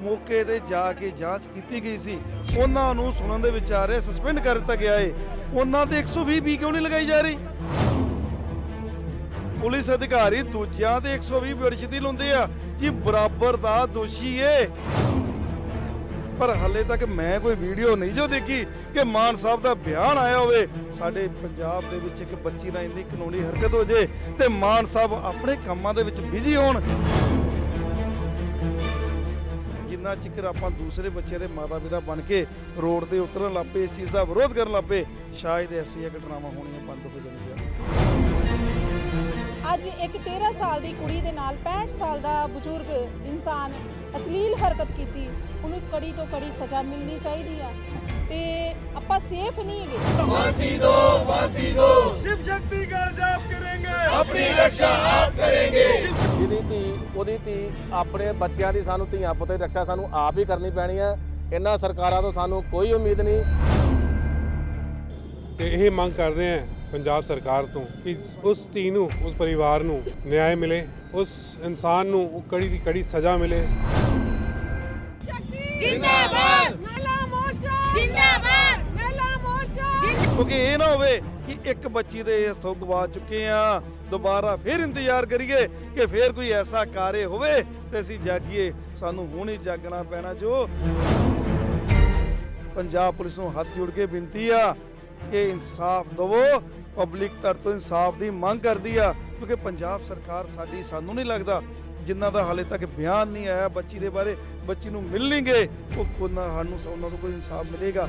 ਮੌਕੇ ਤੇ ਜਾ ਕੇ ਜਾਂਚ ਕੀਤੀ ਗਈ ਸੀ। ਉਹਨਾਂ ਨੂੰ ਸੁਣਨ ਦੇ ਵਿੱਚ ਆ ਰਿਹਾ ਸਸਪੈਂਡ ਕਰ ਦਿੱਤਾ ਗਿਆ ਏ। ਉਹਨਾਂ ਤੇ 120 ਬੀ ਕਿਉਂ ਨਹੀਂ ਲਗਾਈ ਜਾ ਰਹੀ? ਪੁਲਿਸ ਅਧਿਕਾਰੀ ਦੂਜਿਆਂ ਤੇ 120 ਬਰਸ਼ਦੀ ਲਾਉਂਦੇ ਆ। ਜੀ, ਬਰਾਬਰ ਦਾ ਦੋਸ਼ੀ ਏ। ਪਰ ਹੱਲੇ ਤੱਕ ਮੈਂ ਕੋਈ ਵੀਡੀਓ ਨਹੀਂ ਜੋ ਦੇਖੀ ਕਿ ਮਾਨ ਸਾਹਿਬ ਦਾ ਬਿਆਨ ਆਇਆ ਹੋਵੇ। ਸਾਡੇ ਪੰਜਾਬ ਦੇ ਵਿੱਚ ਇੱਕ ਬੱਚੀ ਨਾਲ ਇੰਨੀ ਕਾਨੂੰਨੀ ਹਰਕਤ ਹੋ ਜੇ ਤੇ ਮਾਨ ਸਾਹਿਬ ਆਪਣੇ ਕੰਮਾਂ ਦੇ ਵਿੱਚ ਬਿਜ਼ੀ ਹੋਣ। ਜਿੰਨਾ ਚਿਕਰ ਆਪਾਂ ਦੂਸਰੇ ਬੱਚਿਆਂ ਦੇ ਮਾਤਾ ਪਿਤਾ ਬਣ ਕੇ ਰੋਡ ਤੇ ਉਤਰਨ ਲੱਪੇ ਇਸ ਚੀਜ਼ ਦਾ ਵਿਰੋਧ ਕਰਨ ਲੱਪੇ ਸ਼ਾਇਦ ਐਸੀਆਂ ਘਟਨਾਵਾਂ ਹੋਣੀਆਂ ਬੰਦ ਹੋ ਜਾਣਗੀਆਂ ਅੱਜ ਇੱਕ 13 ਸਾਲ ਦੀ ਕੁੜੀ ਦੇ ਨਾਲ 65 ਸਾਲ ਦਾ ਬਜ਼ੁਰਗ ਇਨਸਾਨ ਅਸਲੀਲ ਹਰਕਤ ਕੀਤੀ ਉਹਨੂੰ ਕੜੀ ਤੋਂ ਕੜੀ ਸਜ਼ਾ ਮਿਲਣੀ ਚਾਹੀਦੀ ਆ। ਤੇ ਆਪਾਂ ਸੇਫ ਨਹੀਂ ਹੈਗੇ। ਫਾਂਸੀ ਦੋ ਫਾਂਸੀ ਦੋ। ਸ਼ਿਵ ਸ਼ਕਤੀ ਦਾ ਕਰਾਂਗੇ। ਆਪਣੀ ਰੱਖਿਆ ਆਪ ਕਰਾਂਗੇ। ਜਿਹਦੀ ਧੀ ਉਹਦੀ ਧੀ ਆਪਣੇ ਬੱਚਿਆਂ ਦੀ ਸਾਨੂੰ ਧੀਆਂ ਪੁੱਤ ਦੀ ਰੱਖਿਆ ਸਾਨੂੰ ਆਪ ਹੀ ਕਰਨੀ ਪੈਣੀ ਹੈ ਇਹਨਾਂ ਸਰਕਾਰਾਂ ਤੋਂ ਸਾਨੂੰ ਕੋਈ ਉਮੀਦ ਨਹੀਂ। ਤੇ ਇਹ ਮੰਗ ਕਰਦੇ ਆ ਪੰਜਾਬ ਸਰਕਾਰ ਤੋਂ ਕਿ ਉਸ ਧੀ ਨੂੰ ਉਸ ਪਰਿਵਾਰ ਨੂੰ ਨਿਆਂ ਮਿਲੇ ਉਸ ਇਨਸਾਨ ਨੂੰ ਉਹ ਕੜੀ ਦੀ ਕੜੀ ਸਜ਼ਾ ਮਿਲੇ। ਜਿੰਦਾਬਾਦ! ਮਹਿਲਾ ਮੋਰਚਾ! ਜਿੰਦਾਬਾਦ! ਮਹਿਲਾ ਮੋਰਚਾ! ਕਿਉਂਕਿ ਇਹ ਨਾ ਹੋਵੇ ਕਿ ਇੱਕ ਬੱਚੀ ਦੇ ਇਸ ਤੋਂ ਗਵਾ ਚੁੱਕੇ ਆ ਦੁਬਾਰਾ ਫਿਰ ਇੰਤਜ਼ਾਰ ਕਰੀਏ ਕਿ ਫਿਰ ਕੋਈ ਐਸਾ ਕਾਰੇ ਹੋਵੇ ਤੇ ਅਸੀਂ ਜਾਗੀਏ। ਸਾਨੂੰ ਹੁਣ ਹੀ ਜਾਗਣਾ ਪੈਣਾ ਜੋ ਪੰਜਾਬ ਪੁਲਿਸ ਨੂੰ ਹੱਥ ਜੋੜ ਕੇ ਬੇਨਤੀ ਆ ਕਿ ਇਨਸਾਫ ਦਿਵੋ ਪਬਲਿਕ ਤਰ ਤੋਂ ਇਨਸਾਫ ਦੀ ਮੰਗ ਕਰਦੀ ਆ, ਕਿਉਂਕਿ ਪੰਜਾਬ ਸਰਕਾਰ ਸਾਡੀ ਸਾਨੂੰ ਨਹੀਂ ਲੱਗਦਾ, ਜਿਨ੍ਹਾਂ ਦਾ ਹਾਲੇ ਤੱਕ ਬਿਆਨ ਨਹੀਂ ਆਇਆ ਬੱਚੀ ਦੇ ਬਾਰੇ, ਬੱਚੀ ਨੂੰ ਮਿਲਣਗੇ ਉਹ ਕੋਨਾ ਸਾਨੂੰ, ਉਹਨਾਂ ਨੂੰ ਕੋਈ ਇਨਸਾਫ ਮਿਲੇਗਾ।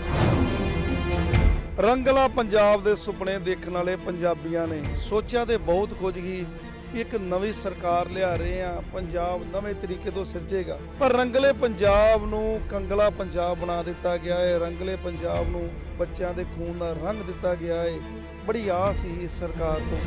ਰੰਗਲਾ ਪੰਜਾਬ ਦੇ ਸੁਪਨੇ ਦੇਖਣ ਵਾਲੇ ਪੰਜਾਬੀਆਂ ਨੇ ਸੋਚਿਆ ਤੇ ਬਹੁਤ ਕੁਝ ਹੀ, ਇੱਕ ਨਵੀਂ ਸਰਕਾਰ ਲਿਆ ਰਹੇ ਆ, ਪੰਜਾਬ ਨਵੇਂ ਤਰੀਕੇ ਤੋਂ ਸਿਰਜੇਗਾ। ਪਰ ਰੰਗਲੇ ਪੰਜਾਬ ਨੂੰ ਕੰਗਲਾ ਪੰਜਾਬ ਬਣਾ ਦਿੱਤਾ ਗਿਆ ਹੈ ਰੰਗਲੇ ਪੰਜਾਬ ਨੂੰ ਬੱਚਿਆਂ ਦੇ ਖੂਨ ਦਾ ਰੰਗ ਦਿੱਤਾ ਗਿਆ ਹੈ ਬੜੀ ਆਸ ਸੀ ਇਸ ਸਰਕਾਰ ਤੋਂ।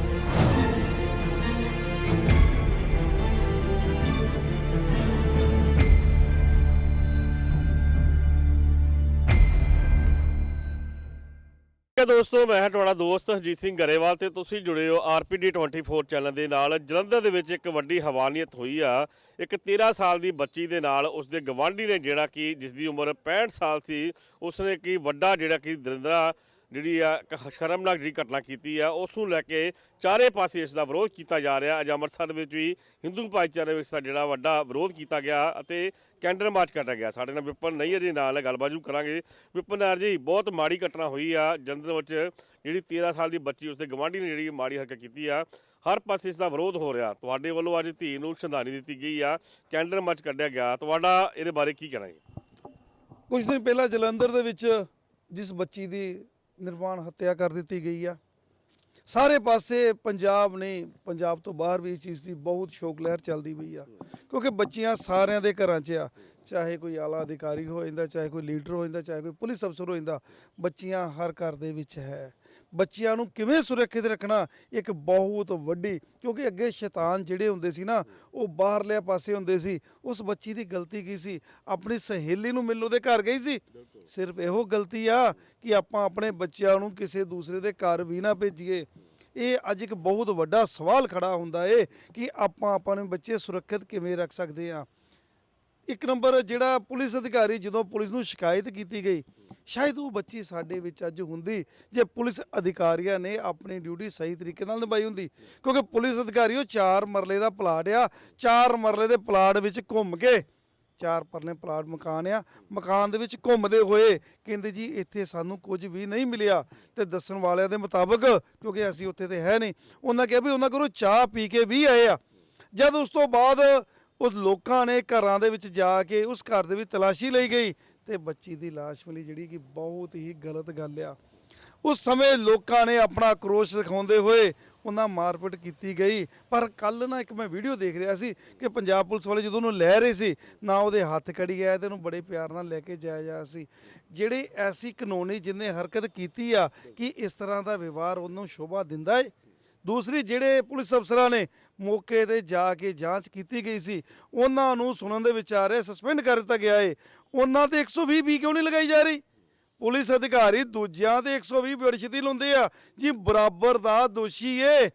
ਹੈ ਦੋਸਤੋ, ਮੈਂ ਹਾਂ ਤੁਹਾਡਾ ਦੋਸਤ ਹਰਜੀਤ ਸਿੰਘ ਗਰੇਵਾਲ ਤੇ ਤੁਸੀਂ ਜੁੜੇ ਹੋ ਆਰਪੀਡੀ 24 ਚੈਨਲ ਦੇ ਨਾਲ। ਜਲੰਧਰ ਦੇ ਵਿੱਚ ਇੱਕ ਵੱਡੀ ਹਵਾਨੀਅਤ ਹੋਈ ਆ। ਇੱਕ 13 ਸਾਲ ਦੀ ਬੱਚੀ ਦੇ ਨਾਲ ਉਸਦੇ ਗਵਾਂਢੀ ਨੇ ਜਿਹੜਾ ਕਿ ਜਿਸ ਦੀ ਉਮਰ 65 ਸਾਲ ਸੀ, ਉਸਨੇ ਕੀ ਵੱਡਾ ਜਿਹੜਾ ਕਿ ਦਰਿੰਦਰਾ ਜਿਹੜੀ ਆ ਇੱਕ ਸ਼ਰਮਨਾਕ ਜਿਹੜੀ ਘਟਨਾ ਕੀਤੀ ਆ, ਉਸ ਨੂੰ ਲੈ ਕੇ ਚਾਰੇ ਪਾਸੇ ਇਸ ਦਾ ਵਿਰੋਧ ਕੀਤਾ ਜਾ ਰਿਹਾ। ਅੱਜ ਅੰਮ੍ਰਿਤਸਰ ਵਿੱਚ ਵੀ ਹਿੰਦੂ ਭਾਈਚਾਰੇ ਵਿੱਚ ਦਾ ਜਿਹੜਾ ਵੱਡਾ ਵਿਰੋਧ ਕੀਤਾ ਗਿਆ ਅਤੇ ਕੈਂਡਲ ਮਾਰਚ ਕੱਟਿਆ ਗਿਆ। ਸਾਡੇ ਨਾਲ ਵਿਪਨ ਨਹੀਂ ਜੀ ਨਾਲ ਗੱਲਬਾਤ ਜ਼ਰੂਰ ਕਰਾਂਗੇ। ਵਿਪਨ ਨਾਰ ਜੀ, ਬਹੁਤ ਮਾੜੀ ਘਟਨਾ ਹੋਈ ਆ। ਜਲੰਧਰ ਵਿੱਚ ਜਿਹੜੀ 13 ਸਾਲ ਦੀ ਬੱਚੀ, ਉਸਦੇ ਗਵਾਂਢੀ ਨੇ ਜਿਹੜੀ ਮਾੜੀ ਹਰਕਤ ਕੀਤੀ ਆ, ਹਰ ਪਾਸੇ ਇਸ ਦਾ ਵਿਰੋਧ ਹੋ ਰਿਹਾ। ਤੁਹਾਡੇ ਵੱਲੋਂ ਅੱਜ ਧੀ ਨੂੰ ਸ਼ਰਧਾਂਜਲੀ ਦਿੱਤੀ ਗਈ ਆ। ਕੈਂਡਲ ਮਾਰਚ ਕੱਢਿਆ ਗਿਆ। ਤੁਹਾਡਾ ਇਹਦੇ ਬਾਰੇ ਕੀ ਕਹਿਣਾ ਜੀ? ਕੁਝ ਦਿਨ ਪਹਿਲਾਂ ਜਲੰਧਰ ਦੇ ਵਿੱਚ ਜਿਸ ਬੱਚੀ ਦੀ ਨਿਰਵਾਣ ਹੱਤਿਆ ਕਰ ਦਿੱਤੀ ਗਈ ਆ। ਸਾਰੇ ਪਾਸੇ ਪੰਜਾਬ ਨੇ, ਪੰਜਾਬ ਤੋਂ ਬਾਹਰ ਵੀ ਇਸ ਚੀਜ਼ ਦੀ ਬਹੁਤ ਸ਼ੋਕ ਲਹਿਰ ਚੱਲਦੀ ਪਈ ਆ। ਕਿਉਂਕਿ ਬੱਚੀਆਂ ਸਾਰਿਆਂ ਦੇ ਘਰਾਂ 'ਚ ਆ। ਚਾਹੇ ਕੋਈ ਆਲਾ ਅਧਿਕਾਰੀ ਹੋ ਜਾਂਦਾ, ਚਾਹੇ ਕੋਈ ਲੀਡਰ ਹੋ ਜਾਂਦਾ, ਚਾਹੇ ਕੋਈ ਪੁਲਿਸ ਅਫਸਰ ਹੋ ਜਾਂਦਾ, ਬੱਚੀਆਂ ਹਰ ਘਰ ਦੇ ਵਿੱਚ ਹੈ। ਬੱਚਿਆਂ ਨੂੰ ਕਿਵੇਂ ਸੁਰੱਖਿਅਤ ਰੱਖਣਾ ਇੱਕ ਬਹੁਤ ਵੱਡੀ ਕਿਉਂਕਿ ਅੱਗੇ ਸ਼ੈਤਾਨ ਜਿਹੜੇ ਹੁੰਦੇ ਸੀ ਨਾ ਉਹ ਬਾਹਰਲੇ ਪਾਸੇ ਹੁੰਦੇ ਸੀ ਉਸ ਬੱਚੀ ਦੀ ਗਲਤੀ ਕੀ ਸੀ? ਆਪਣੀ ਸਹੇਲੀ ਨੂੰ ਮਿਲਣ ਉਹਦੇ ਘਰ ਗਈ ਸੀ। ਸਿਰਫ ਇਹੋ ਗਲਤੀ ਆ ਕਿ ਆਪਾਂ ਆਪਣੇ ਬੱਚਿਆਂ ਨੂੰ ਕਿਸੇ ਦੂਸਰੇ ਦੇ ਘਰ ਵੀ ਨਾ ਭੇਜੀਏ। ਇਹ ਅੱਜ ਇੱਕ ਬਹੁਤ ਵੱਡਾ ਸਵਾਲ ਖੜਾ ਹੁੰਦਾ ਏ ਕਿ ਆਪਾਂ ਆਪਣੇ ਬੱਚੇ ਸੁਰੱਖਿਅਤ ਕਿਵੇਂ ਰੱਖ ਸਕਦੇ ਆ? ਇੱਕ ਨੰਬਰ ਜਿਹੜਾ ਪੁਲਿਸ ਅਧਿਕਾਰੀ ਜਦੋਂ ਪੁਲਿਸ ਨੂੰ ਸ਼ਿਕਾਇਤ ਕੀਤੀ ਗਈ, ਸ਼ਾਇਦ ਉਹ ਬੱਚੀ ਸਾਡੇ ਵਿੱਚ ਅੱਜ ਹੁੰਦੀ, ਜੇ ਪੁਲਿਸ ਅਧਿਕਾਰੀਆਂ ਨੇ ਆਪਣੀ ਡਿਊਟੀ ਸਹੀ ਤਰੀਕੇ ਨਾਲ ਨਿਭਾਈ ਹੁੰਦੀ। ਕਿਉਂਕਿ ਪੁਲਿਸ ਅਧਿਕਾਰੀ ਉਹ ਚਾਰ ਮਰਲੇ ਦਾ ਪਲਾਟ ਆ, ਚਾਰ ਮਰਲੇ ਦੇ ਪਲਾਟ ਵਿੱਚ ਘੁੰਮ ਕੇ, ਚਾਰ ਪਰਲੇ ਪਲਾਟ ਮਕਾਨ ਆ, ਮਕਾਨ ਦੇ ਵਿੱਚ ਘੁੰਮਦੇ ਹੋਏ ਕਹਿੰਦੇ ਜੀ ਇੱਥੇ ਸਾਨੂੰ ਕੁਝ ਵੀ ਨਹੀਂ ਮਿਲਿਆ ਤੇ ਦੱਸਣ ਵਾਲਿਆਂ ਦੇ ਮੁਤਾਬਕ, ਕਿਉਂਕਿ ਅਸੀਂ ਉੱਥੇ ਤੇ ਹੈ ਨਹੀਂ, ਉਹਨਾਂ ਕਿਹਾ ਵੀ ਉਹਨਾਂ ਕੋਲੋਂ ਚਾਹ ਪੀ ਕੇ ਵੀ ਆਏ ਆ। ਜਦ ਉਸ ਤੋਂ ਬਾਅਦ ਉਸ ਲੋਕਾਂ ਨੇ ਘਰਾਂ ਦੇ ਵਿੱਚ ਜਾ ਕੇ ਉਸ ਘਰ ਦੇ ਵਿੱਚ ਤਲਾਸ਼ੀ ਲਈ ਗਈ ਤੇ ਬੱਚੀ ਦੀ ਲਾਸ਼ ਮਿਲੀ, ਜਿਹੜੀ ਕਿ ਬਹੁਤ ਹੀ ਗਲਤ ਗੱਲ ਆ। ਉਸ ਸਮੇਂ ਲੋਕਾਂ ਨੇ ਆਪਣਾ ਆਕਰੋਸ਼ ਦਿਖਾਉਂਦੇ ਹੋਏ ਉਹਨਾਂ ਮਾਰਪੀਟ ਕੀਤੀ ਗਈ। ਪਰ ਕੱਲ ਨਾ ਇੱਕ ਮੈਂ ਵੀਡੀਓ ਦੇਖ ਰਿਹਾ ਸੀ ਕਿ ਪੰਜਾਬ ਪੁਲਿਸ ਵਾਲੇ ਜਦੋਂ ਉਹਨੂੰ ਲੈ ਰਹੇ ਸੀ, ਨਾ ਉਹਦੇ ਹੱਥ ਕੜੀ ਆਇਆ ਤੇ ਉਹਨੂੰ ਬੜੇ ਪਿਆਰ ਨਾਲ ਲੈ ਕੇ ਜਾਇਆ ਜਾ ਸੀ। ਜਿਹੜੇ ਐਸੀ ਕਾਨੂੰਨੀ ਜਿੰਨੇ ਹਰਕਤ ਕੀਤੀ ਆ ਕਿ ਇਸ ਤਰ੍ਹਾਂ ਦਾ ਵਿਵਹਾਰ ਉਹਨੂੰ ਸ਼ੋਭਾ ਦਿੰਦਾ ਏ? ਦੂਸਰੀ ਜਿਹੜੇ ਪੁਲਿਸ ਅਫਸਰਾਂ ਨੇ ਮੌਕੇ ਤੇ ਜਾ ਕੇ ਜਾਂਚ ਕੀਤੀ ਗਈ ਸੀ, ਉਹਨਾਂ ਨੂੰ ਸੁਣਨ ਦੇ ਵਿੱਚ ਆ ਰਿਹਾ ਸਸਪੈਂਡ ਕਰ ਦਿੱਤਾ ਗਿਆ ਏ। ਉਹਨਾਂ ਤੇ 120 ਬੀ ਕਿਉਂ ਨਹੀਂ ਲਗਾਈ ਜਾ ਰਹੀ? ਪੁਲਿਸ ਅਧਿਕਾਰੀ ਦੂਜਿਆਂ ਤੇ 120 ਬਰਸ਼ਦੀ ਲਾਉਂਦੇ ਆ। ਜੀ, ਬਰਾਬਰ ਦਾ ਦੋਸ਼ੀ ਏ।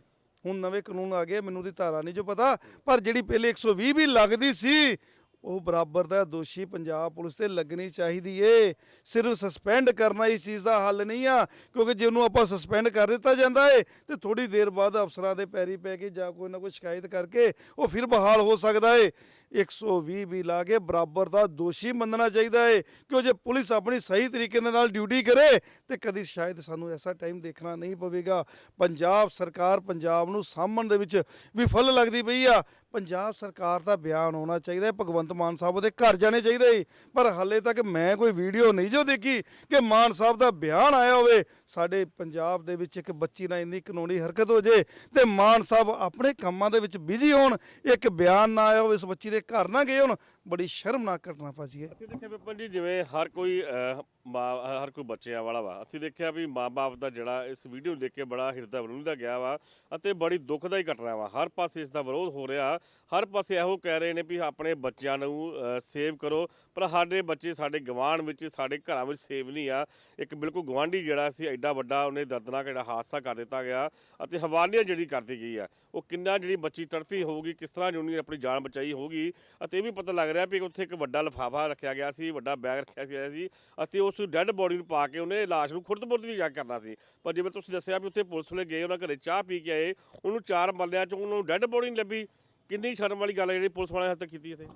ਹੁਣ ਨਵੇਂ ਕਾਨੂੰਨ ਆ ਗਏ, ਮੈਨੂੰ ਦੀ ਧਾਰਾ ਨਹੀਂ ਜੋ ਪਤਾ, ਪਰ ਜਿਹੜੀ ਪਹਿਲੇ 120 ਵੀ ਲੱਗਦੀ ਸੀ ਉਹ ਬਰਾਬਰ ਦਾ ਦੋਸ਼ੀ ਪੰਜਾਬ ਪੁਲਿਸ ਤੇ ਲੱਗਣੀ ਚਾਹੀਦੀ ਏ। ਸਿਰਫ ਸਸਪੈਂਡ ਕਰਨਾ ਇਸ ਚੀਜ਼ ਦਾ ਹੱਲ ਨਹੀਂ ਆ, ਕਿਉਂਕਿ ਜੇ ਉਹਨੂੰ ਆਪਾਂ ਸਸਪੈਂਡ ਕਰ ਦਿੱਤਾ ਜਾਂਦਾ ਏ, ਤੇ ਥੋੜੀ ਦੇਰ ਬਾਅਦ ਅਫਸਰਾਂ ਦੇ ਪੈਰੀ ਪੈ ਕੇ ਜਾਂ ਕੋਈ ਨਾ ਕੋਈ ਸ਼ਿਕਾਇਤ ਕਰਕੇ ਉਹ ਫਿਰ ਬਹਾਲ ਹੋ ਸਕਦਾ ਏ। 120 ਵੀ ਲਾ ਕੇ ਬਰਾਬਰ ਦਾ ਦੋਸ਼ੀ ਮੰਨਣਾ ਚਾਹੀਦਾ ਏ। ਕਿਉਂ ਜੇ ਪੁਲਿਸ ਆਪਣੀ ਸਹੀ ਤਰੀਕੇ ਦੇ ਨਾਲ ਡਿਊਟੀ ਕਰੇ, ਤੇ ਕਦੀ ਸ਼ਾਇਦ ਸਾਨੂੰ ਐਸਾ ਟਾਈਮ ਦੇਖਣਾ ਨਹੀਂ ਪਵੇਗਾ। ਪੰਜਾਬ ਸਰਕਾਰ ਪੰਜਾਬ ਨੂੰ ਸਾਂਭਣ ਦੇ ਵਿੱਚ ਵਿਫਲ ਲੱਗਦੀ ਪਈ ਆ। ਪੰਜਾਬ ਸਰਕਾਰ ਦਾ ਬਿਆਨ ਹੋਣਾ ਚਾਹੀਦਾ ਹੈ ਭਗਵੰਤ ਮਾਨ ਸਾਹਿਬ ਉਹਦੇ ਘਰ ਜਾਣੇ ਚਾਹੀਦੇ ਸੀ ਪਰ ਹਾਲੇ ਤੱਕ ਮੈਂ ਕੋਈ ਵੀਡੀਓ ਨਹੀਂ ਜੋ ਦੇਖੀ ਕਿ ਮਾਨ ਸਾਹਿਬ ਦਾ ਬਿਆਨ ਆਇਆ ਹੋਵੇ। ਸਾਡੇ ਪੰਜਾਬ ਦੇ ਵਿੱਚ ਇੱਕ ਬੱਚੀ ਨਾਲ ਇੰਨੀ ਕਾਨੂੰਨੀ ਹਰਕਤ ਹੋ ਜੇ, ਤੇ ਮਾਨ ਸਾਹਿਬ ਆਪਣੇ ਕੰਮਾਂ ਦੇ ਵਿੱਚ ਬਿਜ਼ੀ ਹੋਣ, ਇੱਕ ਬਿਆਨ ਨਾ ਆਇਆ ਹੋਵੇ ਇਸ ਬੱਚੀ ਦੇ ਘਰ ਨਾ ਗਏ ਹੁਣ ਬੜੀ ਸ਼ਰਮਨਾਕ ਘਟਨਾ ਭਾਜੀ ਹੈ ਅਸੀਂ ਦੇਖਿਆ ਵਿਪਨ ਜੀ ਜਿਵੇਂ ਹਰ ਕੋਈ ਅਹ, ਮਾਂ ਹਰ ਕੋਈ ਬੱਚਿਆਂ ਵਾਲਾ ਵਾ। ਅਸੀਂ ਦੇਖਿਆ ਵੀ ਮਾਪੇ ਦਾ ਜਿਹੜਾ ਇਸ ਵੀਡੀਓ ਨੂੰ ਦੇਖ ਕੇ ਬੜਾ ਹਿਰਦਾ ਵਿਰੋਧਦਾ ਗਿਆ ਵਾ ਅਤੇ ਬੜੀ ਦੁਖਦਾਈ ਘਟਨਾ ਵਾ। ਹਰ ਪਾਸੇ ਇਸ ਦਾ ਵਿਰੋਧ ਹੋ ਰਿਹਾ। ਹਰ ਪਾਸੇ ਇਹੋ ਕਹਿ ਰਹੇ ਨੇ ਵੀ ਆਪਣੇ ਬੱਚਿਆਂ ਨੂੰ ਸੇਵ ਕਰੋ। ਪਰ ਸਾਡੇ ਬੱਚੇ ਸਾਡੇ ਗਵਾਂਢ ਵਿੱਚ ਸਾਡੇ ਘਰਾਂ ਵਿੱਚ ਸੇਵ ਨਹੀਂ ਆ। ਇੱਕ ਬਿਲਕੁਲ ਗਵਾਂਢੀ ਜਿਹੜਾ ਸੀ ਐਡਾ ਵੱਡਾ ਉਹਨੇ ਦਰਦਨਾਕ ਜਿਹੜਾ ਹਾਦਸਾ ਕਰ ਦਿੱਤਾ ਗਿਆ ਅਤੇ ਹਵਾਨੀਆਂ ਜਿਹੜੀ ਕਰਦੀ ਗਈ ਆ। ਉਹ ਕਿੰਨਾ ਜਿਹੜੀ ਬੱਚੀ ਤੜਫੀ ਹੋਊਗੀ ਕਿਸ ਤਰ੍ਹਾਂ ਉਹਨੇ ਆਪਣੀ ਜਾਨ ਬਚਾਈ ਹੋਊਗੀ ਅਤੇ ਇਹ ਵੀ ਪਤਾ ਲੱਗ ਰਿਹਾ ਵੀ ਉੱਥੇ ਇੱਕ ਵੱਡਾ ਲਿਫਾਫਾ ਰੱਖਿਆ ਗਿਆ ਸੀ, ਵੱਡਾ ਬੈਗ ਰੱਖਿਆ ਗਿਆ ਸੀ ਅਤੇ ਉਸ ਡੈੱਡ ਬੋਡੀ ਨੂੰ ਪਾ ਕੇ ਉਹਨੇ ਲਾਸ਼ ਨੂੰ ਖੁਰਦ-ਬੁਰਦ ਵੀ ਜਾ ਕਰਨਾ ਸੀ। ਪਰ ਜਿਵੇਂ ਤੁਸੀਂ ਦੱਸਿਆ ਵੀ ਉੱਥੇ ਪੁਲਿਸ ਵਾਲੇ ਗਏ, ਉਹਨਾਂ ਘਰੇ ਚਾਹ ਪੀ ਕੇ ਆਏ, ਉਹਨੂੰ ਚਾਰ ਮੱਲਿਆਂ 'ਚ ਉਹਨੂੰ ਡੈੱਡ ਬੋਡੀ ਨਹੀਂ ਲੱਭੀ। ਕਿੰਨੀ ਸ਼ਰਮ ਵਾਲੀ ਗੱਲ ਹੈ ਜਿਹੜੀ ਪੁਲਿਸ ਵਾਲਿਆਂ ਹੱਥ ਕੀਤੀ ਇੱਥੇ?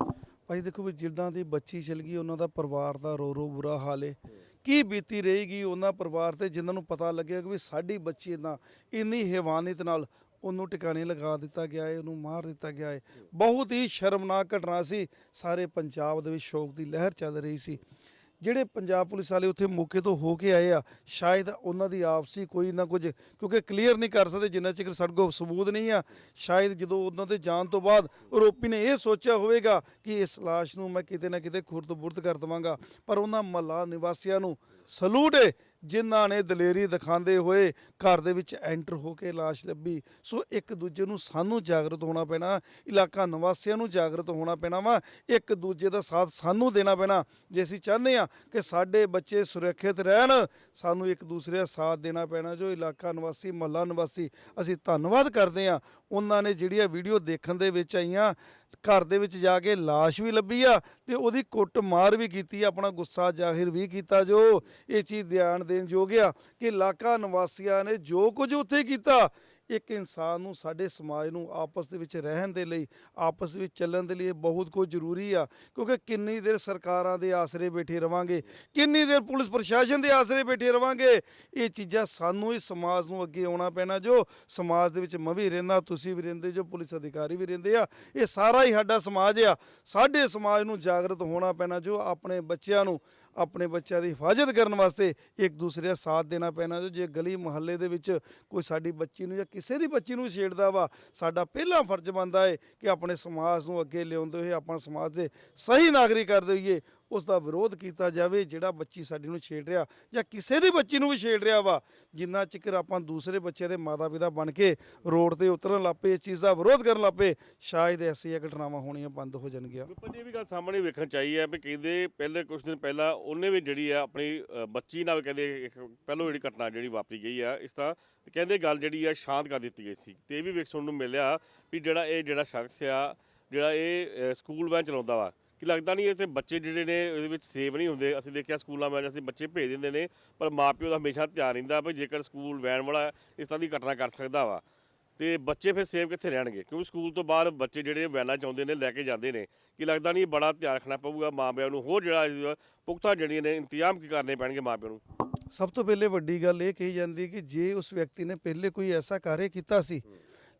ਭਾਈ ਦੇਖੋ ਵੀ ਜਿੱਦਾਂ ਦੀ ਬੱਚੀ ਚਲ ਗਈ, ਉਹਨਾਂ ਦਾ ਪਰਿਵਾਰ ਦਾ ਰੋ ਰੋ ਬੁਰਾ ਹਾਲ ਏ। ਕੀ ਬੀਤੀ ਰਹੇਗੀ, ਉਹਨਾਂ ਪਰਿਵਾਰ ਤੇ ਜਿਨ੍ਹਾਂ ਨੂੰ ਪਤਾ ਲੱਗਿਆ ਕਿ ਵੀ ਸਾਡੀ ਬੱਚੀ ਇਦਾਂ ਇੰਨੀ ਹੈਵਾਨੀਤ ਨਾਲ ਉਹਨੂੰ ਟਿਕਾਣੇ ਲਗਾ ਦਿੱਤਾ ਗਿਆ ਹੈ ਉਹਨੂੰ ਮਾਰ ਦਿੱਤਾ ਗਿਆ ਹੈ ਬਹੁਤ ਹੀ ਸ਼ਰਮਨਾਕ ਘਟਨਾ ਸੀ। ਸਾਰੇ ਪੰਜਾਬ ਦੇ ਵਿੱਚ ਸ਼ੋਕ ਦੀ ਲਹਿਰ ਚੱਲ ਰਹੀ ਸੀ। ਜਿਹੜੇ ਪੰਜਾਬ ਪੁਲਿਸ ਵਾਲੇ ਉੱਥੇ ਮੌਕੇ ਤੋਂ ਹੋ ਕੇ ਆਏ ਆ, ਸ਼ਾਇਦ ਉਹਨਾਂ ਦੀ ਆਪਸੀ ਕੋਈ ਨਾ ਕੁਝ, ਕਿਉਂਕਿ ਕਲੀਅਰ ਨਹੀਂ ਕਰ ਸਕਦੇ, ਜਿੰਨਾ ਚਿਰ ਸਾਡੇ ਕੋਲ ਸਬੂਤ ਨਹੀਂ ਆ, ਸ਼ਾਇਦ ਜਦੋਂ ਉਹਨਾਂ ਦੇ ਜਾਣ ਤੋਂ ਬਾਅਦ ਆਰੋਪੀ ਨੇ ਇਹ ਸੋਚਿਆ ਹੋਵੇਗਾ ਕਿ ਇਸ ਲਾਸ਼ ਨੂੰ ਮੈਂ ਕਿਤੇ ਨਾ ਕਿਤੇ ਖੁਰਦ-ਬੁਰਦ ਕਰ ਦਵਾਂਗਾ। ਪਰ ਉਹਨਾਂ ਮਹੱਲਾ ਨਿਵਾਸੀਆਂ ਨੂੰ ਸਲੂਟ ਏ ਜਿਨ੍ਹਾਂ ਨੇ ਦਲੇਰੀ ਦਿਖਾਉਂਦੇ ਹੋਏ ਘਰ ਦੇ ਵਿੱਚ ਐਂਟਰ ਹੋ ਕੇ ਲਾਸ਼ ਲੱਭੀ। ਸੋ ਇੱਕ ਦੂਜੇ ਨੂੰ ਸਾਨੂੰ ਜਾਗਰਤ ਹੋਣਾ ਪੈਣਾ, ਇਲਾਕਾ ਨਿਵਾਸੀਆਂ ਨੂੰ ਜਾਗਰਤ ਹੋਣਾ ਪੈਣਾ ਵਾ, ਇੱਕ ਦੂਜੇ ਦਾ ਸਾਥ ਸਾਨੂੰ ਦੇਣਾ ਪੈਣਾ। ਜੇ ਅਸੀਂ ਚਾਹੁੰਦੇ ਆ ਕਿ ਸਾਡੇ ਬੱਚੇ ਸੁਰੱਖਿਅਤ ਰਹਿਣ, ਸਾਨੂੰ ਇੱਕ ਦੂਸਰੇ ਦਾ ਸਾਥ ਦੇਣਾ ਪੈਣਾ, ਜੋ ਇਲਾਕਾ ਨਿਵਾਸੀ, ਮਹੱਲਾ ਨਿਵਾਸੀ, ਅਸੀਂ ਧੰਨਵਾਦ ਕਰਦੇ ਆ ਉਹਨਾਂ ਨੇ ਜਿਹੜੀਆਂ ਵੀਡੀਓ ਦੇਖਣ ਦੇ ਵਿੱਚ ਆਈਆਂ, ਘਰ ਦੇ ਵਿੱਚ ਜਾ ਕੇ ਲਾਸ਼ ਵੀ ਲੱਭੀ ਆ ਤੇ ਉਹਦੀ ਕੁੱਟ ਮਾਰ ਵੀ ਕੀਤੀ, ਆਪਣਾ ਗੁੱਸਾ ਜ਼ਾਹਿਰ ਵੀ ਕੀਤਾ ਜੋ ਇਹ ਚੀਜ਼ ਧਿਆਨ ਦੇਣ ਯੋਗ ਆ ਕਿ ਇਲਾਕਾ ਨਿਵਾਸੀਆਂ ਨੇ ਜੋ ਕੁਝ ਉੱਥੇ ਕੀਤਾ ਇੱਕ ਇਨਸਾਨ ਨੂੰ ਸਾਡੇ ਸਮਾਜ ਨੂੰ ਆਪਸ ਦੇ ਵਿੱਚ ਰਹਿਣ ਦੇ ਲਈ, ਆਪਸ ਵਿੱਚ ਚੱਲਣ ਦੇ ਲਈ ਇਹ ਬਹੁਤ ਕੁਝ ਜ਼ਰੂਰੀ ਆ। ਕਿਉਂਕਿ ਕਿੰਨੀ ਦੇਰ ਸਰਕਾਰਾਂ ਦੇ ਆਸਰੇ ਬੈਠੇ ਰਵਾਂਗੇ, ਕਿੰਨੀ ਦੇਰ ਪੁਲਿਸ ਪ੍ਰਸ਼ਾਸਨ ਦੇ ਆਸਰੇ ਬੈਠੇ ਰਵਾਂਗੇ, ਇਹ ਚੀਜ਼ਾਂ ਸਾਨੂੰ ਹੀ ਸਮਾਜ ਨੂੰ ਅੱਗੇ ਆਉਣਾ ਪੈਣਾ। ਜੋ ਸਮਾਜ ਦੇ ਵਿੱਚ ਮੈਂ ਵੀ ਰਹਿੰਦਾ, ਤੁਸੀਂ ਵੀ ਰਹਿੰਦੇ, ਜੋ ਪੁਲਿਸ ਅਧਿਕਾਰੀ ਵੀ ਰਹਿੰਦੇ ਆ, ਇਹ ਸਾਰਾ ਹੀ ਸਾਡਾ ਸਮਾਜ ਆ। ਸਾਡੇ ਸਮਾਜ ਨੂੰ ਜਾਗਰਤ ਹੋਣਾ ਪੈਣਾ, ਜੋ ਆਪਣੇ ਬੱਚਿਆਂ ਨੂੰ ਆਪਣੇ ਬੱਚਿਆਂ ਦੀ ਹਿਫਾਜ਼ਤ ਕਰਨ ਵਾਸਤੇ ਇੱਕ ਦੂਸਰੇ ਦਾ ਸਾਥ ਦੇਣਾ ਪੈਣਾ। ਜੇ ਗਲੀ ਮੁਹੱਲੇ ਦੇ ਵਿੱਚ ਕੋਈ ਸਾਡੀ ਬੱਚੀ ਨੂੰ ਜਾਂ ਕਿਸੇ ਦੀ ਬੱਚੀ ਨੂੰ ਛੇੜਦਾ ਵਾ, ਸਾਡਾ ਪਹਿਲਾ ਫਰਜ਼ ਬਣਦਾ ਹੈ ਕਿ ਆਪਣੇ ਸਮਾਜ ਨੂੰ ਅੱਗੇ ਲਿਆਉਂਦੇ ਹੋਏ ਆਪਣਾ ਸਮਾਜ ਦੇ ਸਹੀ ਨਾਗਰਿਕ ਕਰ ਦਈਏ। ਉਸ ਦਾ ਵਿਰੋਧ ਕੀਤਾ ਜਾਵੇ, ਜਿਹੜਾ ਬੱਚੀ ਸਾਡੀ ਨੂੰ ਛੇੜ ਰਿਹਾ ਜਾਂ ਕਿਸੇ ਦੀ ਬੱਚੀ ਨੂੰ ਵੀ ਛੇੜ ਰਿਹਾ ਵਾ, ਜਿੰਨਾ ਚਿਕਰ ਆਪਾਂ ਦੂਸਰੇ ਬੱਚੇ ਦੇ ਮਾਤਾ ਪਿਤਾ ਬਣ ਕੇ ਰੋਡ ਤੇ ਉਤਰਨ ਲੱਪੇ ਇਸ ਚੀਜ਼ ਦਾ ਵਿਰੋਧ ਕਰਨ ਲੱਪੇ ਸ਼ਾਇਦ ਐਸੀਆਂ ਘਟਨਾਵਾਂ ਹੋਣੀਆਂ ਬੰਦ ਹੋ ਜਾਣਗੀਆਂ। ਵਿਪਨ ਇਹ ਵੀ ਗੱਲ ਸਾਹਮਣੇ ਵੇਖਣ ਚਾਹੀ ਹੈ ਵੀ ਕਹਿੰਦੇ ਪਹਿਲੇ ਕੁਝ ਦਿਨ ਪਹਿਲਾਂ ਉਹਨੇ ਵੀ ਜਿਹੜੀ ਆ ਆਪਣੀ ਬੱਚੀ ਨਾਲ ਕਹਿੰਦੇ ਇੱਕ ਪਹਿਲੋਂ ਜਿਹੜੀ ਘਟਨਾ ਜਿਹੜੀ ਵਾਪਰੀ ਗਈ ਆ, ਇਸ ਤਰ੍ਹਾਂ ਕਹਿੰਦੇ ਗੱਲ ਜਿਹੜੀ ਆ ਸ਼ਾਂਤ ਕਰ ਦਿੱਤੀ ਗਈ ਸੀ। ਤੇ ਇਹ ਵੀ ਵੇਖ ਸੁਣਨ ਨੂੰ ਮਿਲਿਆ ਵੀ ਜਿਹੜਾ ਇਹ ਜਿਹੜਾ ਸ਼ਖਸ ਆ, ਜਿਹੜਾ ਇਹ ਸਕੂਲ ਵੈਨ ਚਲਾਉਂਦਾ ਵਾ ਕਿ ਲੱਗਦਾ ਨਹੀਂ ਇੱਥੇ ਬੱਚੇ ਜਿਹੜੇ ਨੇ ਇਹਦੇ ਵਿੱਚ ਸੇਫ ਨਹੀਂ ਹੁੰਦੇ। ਅਸੀਂ ਦੇਖਿਆ ਸਕੂਲਾਂ ਵਿੱਚ ਅਸੀਂ ਬੱਚੇ ਭੇਜ ਦਿੰਦੇ ਨੇ, ਪਰ ਮਾਪਿਓ ਦਾ ਹਮੇਸ਼ਾ ਧਿਆਨ ਰਹਿੰਦਾ ਵੀ ਜੇਕਰ ਸਕੂਲ ਵੈਨ ਵਾਲਾ ਇਸ ਤਰ੍ਹਾਂ ਦੀ ਘਟਨਾ ਕਰ ਸਕਦਾ ਵਾ। ਤੇ ਬੱਚੇ ਫਿਰ ਸੇਫ ਕਿੱਥੇ ਰਹਿਣਗੇ? ਕਿਉਂਕਿ ਸਕੂਲ ਤੋਂ ਬਾਅਦ ਬੱਚੇ ਜਿਹੜੇ ਵੈਨਾਂ ਚ ਆਉਂਦੇ ਨੇ, ਲੈ ਕੇ ਜਾਂਦੇ ਨੇ। ਕਿ ਲੱਗਦਾ ਨਹੀਂ ਬੜਾ ਧਿਆਨ ਰੱਖਣਾ ਪਊਗਾ ਮਾਪਿਆਂ ਨੂੰ? ਹੋਰ ਜਿਹੜਾ ਪੁਖਤਾ ਜਿਹੜੀਆਂ ਨੇ, ਇੰਤਜ਼ਾਮ ਕੀ ਕਰਨੇ ਪੈਣਗੇ ਮਾਪਿਆਂ ਨੂੰ? ਸਭ ਤੋਂ ਪਹਿਲੇ ਵੱਡੀ ਗੱਲ ਇਹ ਕਹੀ ਜਾਂਦੀ ਕਿ ਜੇ ਉਸ ਵਿਅਕਤੀ ਨੇ ਪਹਿਲੇ ਕੋਈ ਐਸਾ ਕਾਰਜ ਕੀਤਾ ਸੀ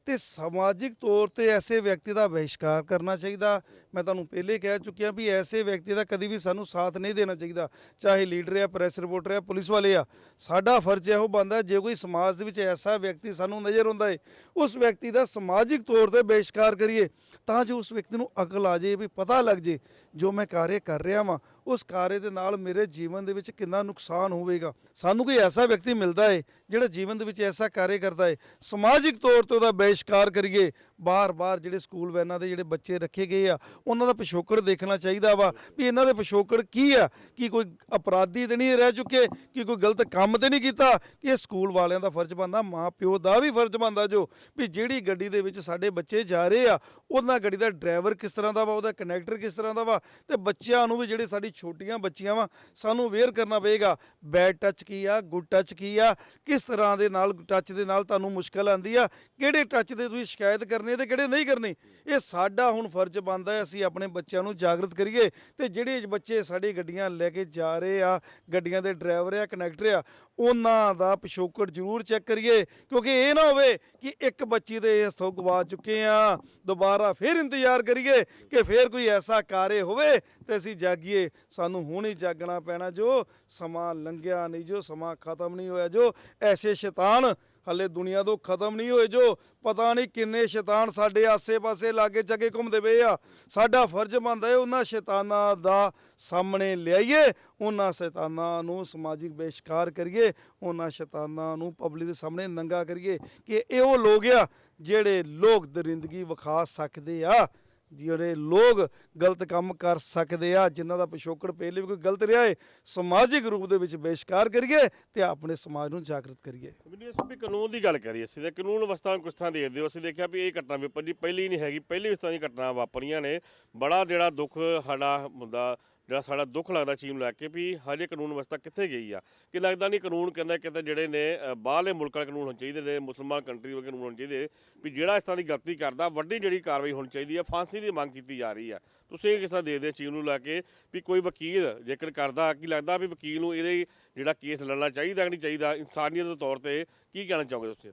ਤੇ ਸਮਾਜਿਕ ਤੌਰ ਤੇ ਐਸੇ ਵਿਅਕਤੀ ਦਾ ਬਹਿਸ਼ਕਾਰ ਕਰਨਾ ਚਾਹੀਦਾ। ਮੈਂ ਤੁਹਾਨੂੰ ਪਹਿਲੇ ਕਹਿ ਚੁੱਕਿਆ ਵੀ ਐਸੇ ਵਿਅਕਤੀ ਦਾ ਕਦੀ ਵੀ ਸਾਨੂੰ ਸਾਥ ਨਹੀਂ ਦੇਣਾ ਚਾਹੀਦਾ। ਚਾਹੇ ਲੀਡਰ ਆ, ਪ੍ਰੈਸ ਰਿਪੋਰਟਰ ਆ, ਪੁਲਿਸ ਵਾਲੇ ਆ, ਸਾਡਾ ਫਰਜ਼ ਇਹੋ ਬਣਦਾ ਜੇ ਕੋਈ ਸਮਾਜ ਦੇ ਵਿੱਚ ਐਸਾ ਵਿਅਕਤੀ ਸਾਨੂੰ ਨਜ਼ਰ ਆਉਂਦਾ ਹੈ ਉਸ ਵਿਅਕਤੀ ਦਾ ਸਮਾਜਿਕ ਤੌਰ ਤੇ ਬਹਿਸ਼ਕਾਰ ਕਰੀਏ ਤਾਂ ਜੋ ਉਸ ਵਿਅਕਤੀ ਨੂੰ ਅਕਲ ਆ ਜੇ ਵੀ ਪਤਾ ਲੱਗ ਜੇ ਜੋ ਮੈਂ ਕਾਰਜ ਕਰ ਰਿਹਾ ਵਾਂ ਉਸ ਕਾਰਜ ਦੇ ਨਾਲ ਮੇਰੇ ਜੀਵਨ ਦੇ ਵਿੱਚ ਕਿੰਨਾ ਨੁਕਸਾਨ ਹੋਵੇਗਾ? ਸਾਨੂੰ ਕੋਈ ਐਸਾ ਵਿਅਕਤੀ ਮਿਲਦਾ ਹੈ ਜਿਹੜਾ ਜੀਵਨ ਦੇ ਵਿੱਚ ਐਸਾ ਕਾਰਜ ਕਰਦਾ ਹੈ ਸਮਾਜਿਕ ਤੌਰ ਤੇ ਉਹਦਾ ਬਹਿਸ਼ਕਾਰ ਕਰੀਏ। ਬਾਰ-ਬਾਰ ਜਿਹੜੇ ਸਕੂਲ ਵੈਨਾਂ ਦੇ ਜਿਹੜੇ ਬੱਚੇ ਰੱਖੇ ਗਏ ਆ, ਉਹਨਾਂ ਦਾ ਪਿਛੋਕੜ ਦੇਖਣਾ ਚਾਹੀਦਾ ਵਾ ਵੀ ਇਹਨਾਂ ਦੇ ਪਿਛੋਕੜ ਕੀ ਆ, ਕੀ ਕੋਈ ਅਪਰਾਧੀ ਤੇ ਨਹੀਂ ਰਹਿ ਚੁੱਕੇ, ਕੀ ਕੋਈ ਗਲਤ ਕੰਮ ਤੇ ਨਹੀਂ ਕੀਤਾ, ਕਿ ਇਹ ਸਕੂਲ ਵਾਲਿਆਂ ਦਾ ਫਰਜ਼ ਬਣਦਾ ਮਾਂ ਪਿਓ ਦਾ ਵੀ ਫਰਜ਼ ਬਣਦਾ ਜੋ, ਵੀ ਜਿਹੜੀ ਗੱਡੀ ਦੇ ਵਿੱਚ ਸਾਡੇ ਬੱਚੇ ਜਾ ਰਹੇ ਆ, ਉਹਨਾਂ ਗੱਡੀ ਦਾ ਡਰਾਈਵਰ ਕਿਸ ਤਰ੍ਹਾਂ ਦਾ ਵਾ, ਉਹਦਾ ਕਨੈਕਟਰ ਕਿਸ ਤਰ੍ਹਾਂ ਦਾ ਵਾ, ਤੇ ਬੱਚਿਆਂ ਨੂੰ ਵੀ ਜਿਹੜੇ ਸਾਡੀ ਛੋਟੀਆਂ ਬੱਚੀਆਂ ਵਾ, ਸਾਨੂੰ ਅਵੇਅਰ ਕਰਨਾ ਪਏਗਾ ਬੈਡ ਟੱਚ ਕੀ ਆ ਗੁੱਡ ਟੱਚ ਕੀ ਆ, ਕਿਸ ਤਰ੍ਹਾਂ ਦੇ ਨਾਲ ਟੱਚ ਦੇ ਨਾਲ ਤੁਹਾਨੂੰ ਮੁਸ਼ਕਲ ਆਂਦੀ ਆ, ਕਿਹੜੇ ਟੱਚ ਦੇ ਤੁਸੀਂ ਸ਼ਿਕਾਇਤ ਕਰਨੀ ਹੈ ਤੇ ਕਿਹੜੇ ਨਹੀਂ ਕਰਨੇ। ਇਹ ਸਾਡਾ ਹੁਣ ਫਰਜ਼ ਬਣਦਾ ਹੈ, ਅਸੀਂ ਆਪਣੇ ਬੱਚਿਆਂ ਨੂੰ ਜਾਗਰਤ ਕਰੀਏ ਤੇ ਜਿਹੜੇ ਬੱਚੇ ਸਾਡੀ ਗੱਡੀਆਂ ਲੈ ਕੇ ਜਾ ਰਹੇ ਆ, ਗੱਡੀਆਂ ਦੇ ਡਰਾਈਵਰ ਆ, ਕਨੈਕਟਰ ਆ, ਉਹਨਾਂ ਦਾ ਪਿਛੋਕੜ ਜ਼ਰੂਰ ਚੈੱਕ ਕਰੀਏ। ਕਿਉਂਕਿ ਇਹ ਨਾ ਹੋਵੇ ਕਿ ਇੱਕ ਬੱਚੀ ਦੇ ਇਸ ਤੋਂ ਗਵਾ ਚੁੱਕੇ ਆ, ਦੁਬਾਰਾ ਫਿਰ ਇੰਤਜ਼ਾਰ ਕਰੀਏ ਕਿ ਫਿਰ ਕੋਈ ਐਸਾ ਕਾਰੇ ਹੋਵੇ ਤੇ ਅਸੀਂ ਜਾਗੀਏ। ਸਾਨੂੰ ਹੁਣ ਹੀ ਜਾਗਣਾ ਪੈਣਾ ਜੋ ਸਮਾਂ ਲੰਘਿਆ ਨਹੀਂ ਜੋ, ਸਮਾਂ ਖਤਮ ਨਹੀਂ ਹੋਇਆ ਜੋ, ਐਸੇ ਸ਼ੈਤਾਨ ਹਲੇ ਦੁਨੀਆ ਤੋਂ ਖਤਮ ਨਹੀਂ ਹੋਏ ਜੋ। ਪਤਾ ਨਹੀਂ ਕਿੰਨੇ ਸ਼ੈਤਾਨ ਸਾਡੇ ਆਸੇ-ਪਾਸੇ ਲਾਗੇ ਚੱਗੇ ਘੁੰਮਦੇ ਪਏ ਆ। ਸਾਡਾ ਫਰਜ਼ ਬਣਦਾ ਹੈ ਉਹਨਾਂ ਸ਼ੈਤਾਨਾਂ ਦਾ ਸਾਹਮਣੇ ਲਿਆਈਏ। ਉਹਨਾਂ ਸ਼ੈਤਾਨਾਂ ਨੂੰ ਸਮਾਜਿਕ ਬਹਿਸ਼ਕਾਰ ਕਰੀਏ। ਉਹਨਾਂ ਸ਼ੈਤਾਨਾਂ ਨੂੰ ਪਬਲਿਕ ਦੇ ਸਾਹਮਣੇ ਨੰਗਾ ਕਰੀਏ ਕਿ ਇਹ ਉਹ ਲੋਕ ਆ ਜਿਹੜੇ ਲੋਕ ਦਰਿੰਦਗੀ ਵਿਖਾ ਸਕਦੇ ਆ। ਜਿਹੜੇ ਲੋਕ ਗਲਤ ਕੰਮ ਕਰ ਸਕਦੇ ਆ, ਜਿਨ੍ਹਾਂ ਦਾ ਪਿਛੋਕੜ ਪਹਿਲੇ ਵੀ ਕੋਈ ਗਲਤ ਰਿਹਾ ਹੈ ਸਮਾਜਿਕ ਰੂਪ ਦੇ ਵਿੱਚ ਬਹਿਸ਼ਕਾਰ ਕਰੀਏ ਤੇ ਆਪਣੇ ਸਮਾਜ ਨੂੰ ਜਾਗਰਤ ਕਰੀਏ। ਮੈਨੂੰ ਇਸ ਵੀ ਕਾਨੂੰਨ ਦੀ ਗੱਲ ਕਰੀਏ ਅਸੀਂ ਤੇ ਕਾਨੂੰਨ ਵਿਵਸਥਾ ਨੂੰ ਕਿਸ ਤਰ੍ਹਾਂ ਦੇਖਦੇ ਹੋ? ਅਸੀਂ ਦੇਖਿਆ ਵੀ ਇਹ ਘਟਨਾ ਵਾਪਰੀ ਪਹਿਲੀ ਨਹੀਂ ਹੈਗੀ, ਪਹਿਲੀ ਇਸ ਤਰ੍ਹਾਂ ਦੀ ਘਟਨਾ ਵਾਪਰੀਆਂ ਨੇ। ਬੜਾ ਜਿਹੜਾ ਦੁੱਖ ਸਾਡਾ ਹੁੰਦਾ ਜਿਹੜਾ ਸਾਡਾ ਦੁੱਖ ਲੱਗਦਾ ਚੀਜ਼ ਨੂੰ ਲੈ ਕੇ ਵੀ ਹਜੇ ਕਾਨੂੰਨ ਅਵਸਥਾ ਕਿੱਥੇ ਗਈ ਆ? ਕਿ ਲੱਗਦਾ ਨਹੀਂ ਕਾਨੂੰਨ ਕਹਿੰਦਾ ਕਿਤੇ ਜਿਹੜੇ ਨੇ ਬਾਹਰਲੇ ਮੁਲਕਾਂ ਦੇ ਕਾਨੂੰਨ ਹੋਣੇ ਚਾਹੀਦੇ ਨੇ ਮੁਸਲਮਾਨ ਕੰਟਰੀ ਵਰਗੇ ਕਾਨੂੰਨ ਹੋਣੇ ਚਾਹੀਦੇ ਵੀ ਜਿਹੜਾ ਇਸ ਤਰ੍ਹਾਂ ਦੀ ਗਲਤੀ ਕਰਦਾ ਵੱਡੀ ਜਿਹੜੀ ਕਾਰਵਾਈ ਹੋਣੀ ਚਾਹੀਦੀ ਆ ਫਾਂਸੀ ਦੀ ਮੰਗ ਕੀਤੀ ਜਾ ਰਹੀ ਆ। ਤੁਸੀਂ ਕਿਸ ਤਰ੍ਹਾਂ ਦੇਖਦੇ ਚੀਜ਼ ਨੂੰ ਲੈ ਕੇ ਵੀ ਕੋਈ ਵਕੀਲ ਜੇਕਰ ਕਰਦਾ ਕੀ ਲੱਗਦਾ ਵੀ ਵਕੀਲ ਨੂੰ ਇਹਦੇ ਜਿਹੜਾ ਕੇਸ ਲੜਨਾ ਚਾਹੀਦਾ ਕਿ ਨਹੀਂ ਚਾਹੀਦਾ ਇਨਸਾਨੀਅਤ ਦੇ ਤੌਰ ਤੇ ਕੀ ਕਹਿਣਾ ਚਾਹੋਗੇ ਤੁਸੀਂ?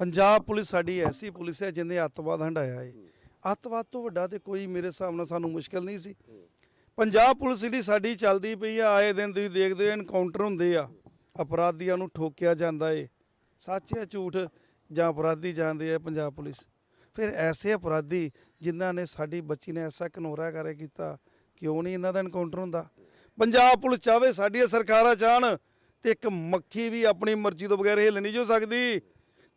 ਪੰਜਾਬ ਪੁਲਿਸ ਸਾਡੀ ਐਸੀ ਪੁਲਿਸ ਹੈ ਜਿਹਨੇ ਅੱਤਵਾਦ ਹੰਡਾਇਆ ਹੈ। ਅੱਤਵਾਦ ਤੋਂ ਵੱਡਾ ਤੇ ਕੋਈ ਮੇਰੇ ਹਿਸਾਬ ਨਾਲ ਸਾਨੂੰ ਮੁਸ਼ਕਲ ਨਹੀਂ ਸੀ। ਪੰਜਾਬ ਪੁਲਿਸ ਜਿਹੜੀ ਸਾਡੀ ਚੱਲਦੀ ਪਈ ਆ, ਆਏ ਦਿਨ ਤੁਸੀਂ ਦੇਖਦੇ ਹੋ ਐਨਕਾਊਂਟਰ ਹੁੰਦੇ ਆ। ਅਪਰਾਧੀਆਂ ਨੂੰ ਠੋਕਿਆ ਜਾਂਦਾ ਏ। ਸੱਚ ਹੈ ਝੂਠ ਜਾਂ ਅਪਰਾਧੀ ਜਾਂਦੇ ਆ ਪੰਜਾਬ ਪੁਲਿਸ। ਫਿਰ ਐਸੇ ਅਪਰਾਧੀ ਜਿਨ੍ਹਾਂ ਨੇ ਸਾਡੀ ਬੱਚੀ ਨੇ ਐਸਾ ਕਨੋਰਾ ਕਰੇ ਕੀਤਾ, ਕਿਉਂ ਨਹੀਂ ਇਹਨਾਂ ਦਾ ਐਨਕਾਊਂਟਰ ਹੁੰਦਾ? ਪੰਜਾਬ ਪੁਲਿਸ ਚਾਵੇ ਸਾਡੀਆਂ ਸਰਕਾਰਾਂ ਚਾਹਣ ਤੇ ਇੱਕ ਮੱਖੀ ਵੀ ਆਪਣੀ ਮਰਜ਼ੀ ਤੋਂ ਬਗੈਰ ਹਿੱਲ ਨਹੀਂ ਜੋ ਸਕਦੀ।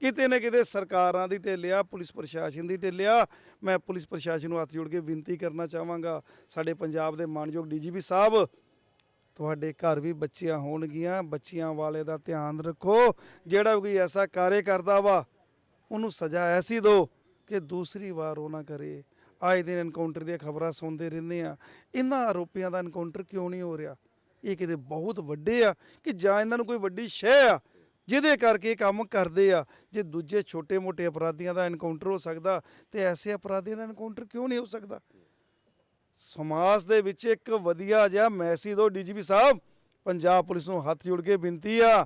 ਕਿਤੇ ਨਾ ਕਿਤੇ ਸਰਕਾਰਾਂ ਦੀ ਢਿੱਲਿਆ ਪੁਲਿਸ ਪ੍ਰਸ਼ਾਸਨ ਦੀ ਢਿੱਲਿਆ ਮੈਂ ਪੁਲਿਸ ਪ੍ਰਸ਼ਾਸਨ ਨੂੰ ਹੱਥ ਜੋੜ ਕੇ ਬੇਨਤੀ ਕਰਨਾ ਚਾਹਾਂਗਾ, ਸਾਡੇ ਪੰਜਾਬ ਦੇ ਮਾਨਯੋਗ ਡੀਜੀਪੀ ਸਾਹਿਬ, ਤੁਹਾਡੇ ਘਰ ਵੀ ਬੱਚੀਆਂ ਹੋਣਗੀਆਂ, ਬੱਚੀਆਂ ਵਾਲੇ ਦਾ ਧਿਆਨ ਰੱਖੋ। ਜਿਹੜਾ ਕੋਈ ਐਸਾ ਕਾਰੇ ਕਰਦਾ ਵਾ, ਉਹਨੂੰ ਸਜ਼ਾ ਐਸੀ ਦਿਓ ਕਿ ਦੂਸਰੀ ਵਾਰ ਉਹ ਨਾ ਕਰੇ। ਆਏ ਦਿਨ ਐਨਕਾਊਂਟਰ ਦੀਆਂ ਖਬਰਾਂ ਸੁਣਦੇ ਰਹਿੰਦੇ ਆ ਇਹਨਾਂ ਆਰੋਪੀਆਂ ਦਾ ਐਨਕਾਊਂਟਰ ਕਿਉਂ ਨਹੀਂ ਹੋ ਰਿਹਾ? ਇਹ ਕਿਤੇ ਬਹੁਤ ਵੱਡੇ ਆ ਕਿ ਜਾਂ ਇਹਨਾਂ ਨੂੰ ਕੋਈ ਵੱਡੀ ਸ਼ੈ ਆ ਜਿਹਦੇ ਕਰਕੇ ਕੰਮ ਕਰਦੇ ਆ। ਜੇ ਦੂਜੇ ਛੋਟੇ-ਮੋਟੇ ਅਪਰਾਧੀਆਂ ਦਾ ਐਨਕਾਊਂਟਰ ਹੋ ਸਕਦਾ, ਤੇ ਐਸੇ ਅਪਰਾਧੀਆਂ ਦਾ ਐਨਕਾਊਂਟਰ ਕਿਉਂ ਨਹੀਂ ਹੋ ਸਕਦਾ? ਸਮਾਜ ਦੇ ਵਿੱਚ ਇੱਕ ਵਧੀਆ ਜਿਹਾ ਮੈਸੇਜ ਦਿਓ ਡੀਜੀਪੀ ਸਾਹਿਬ। ਪੰਜਾਬ ਪੁਲਿਸ ਨੂੰ ਹੱਥ ਜੋੜ ਕੇ ਬੇਨਤੀ ਆ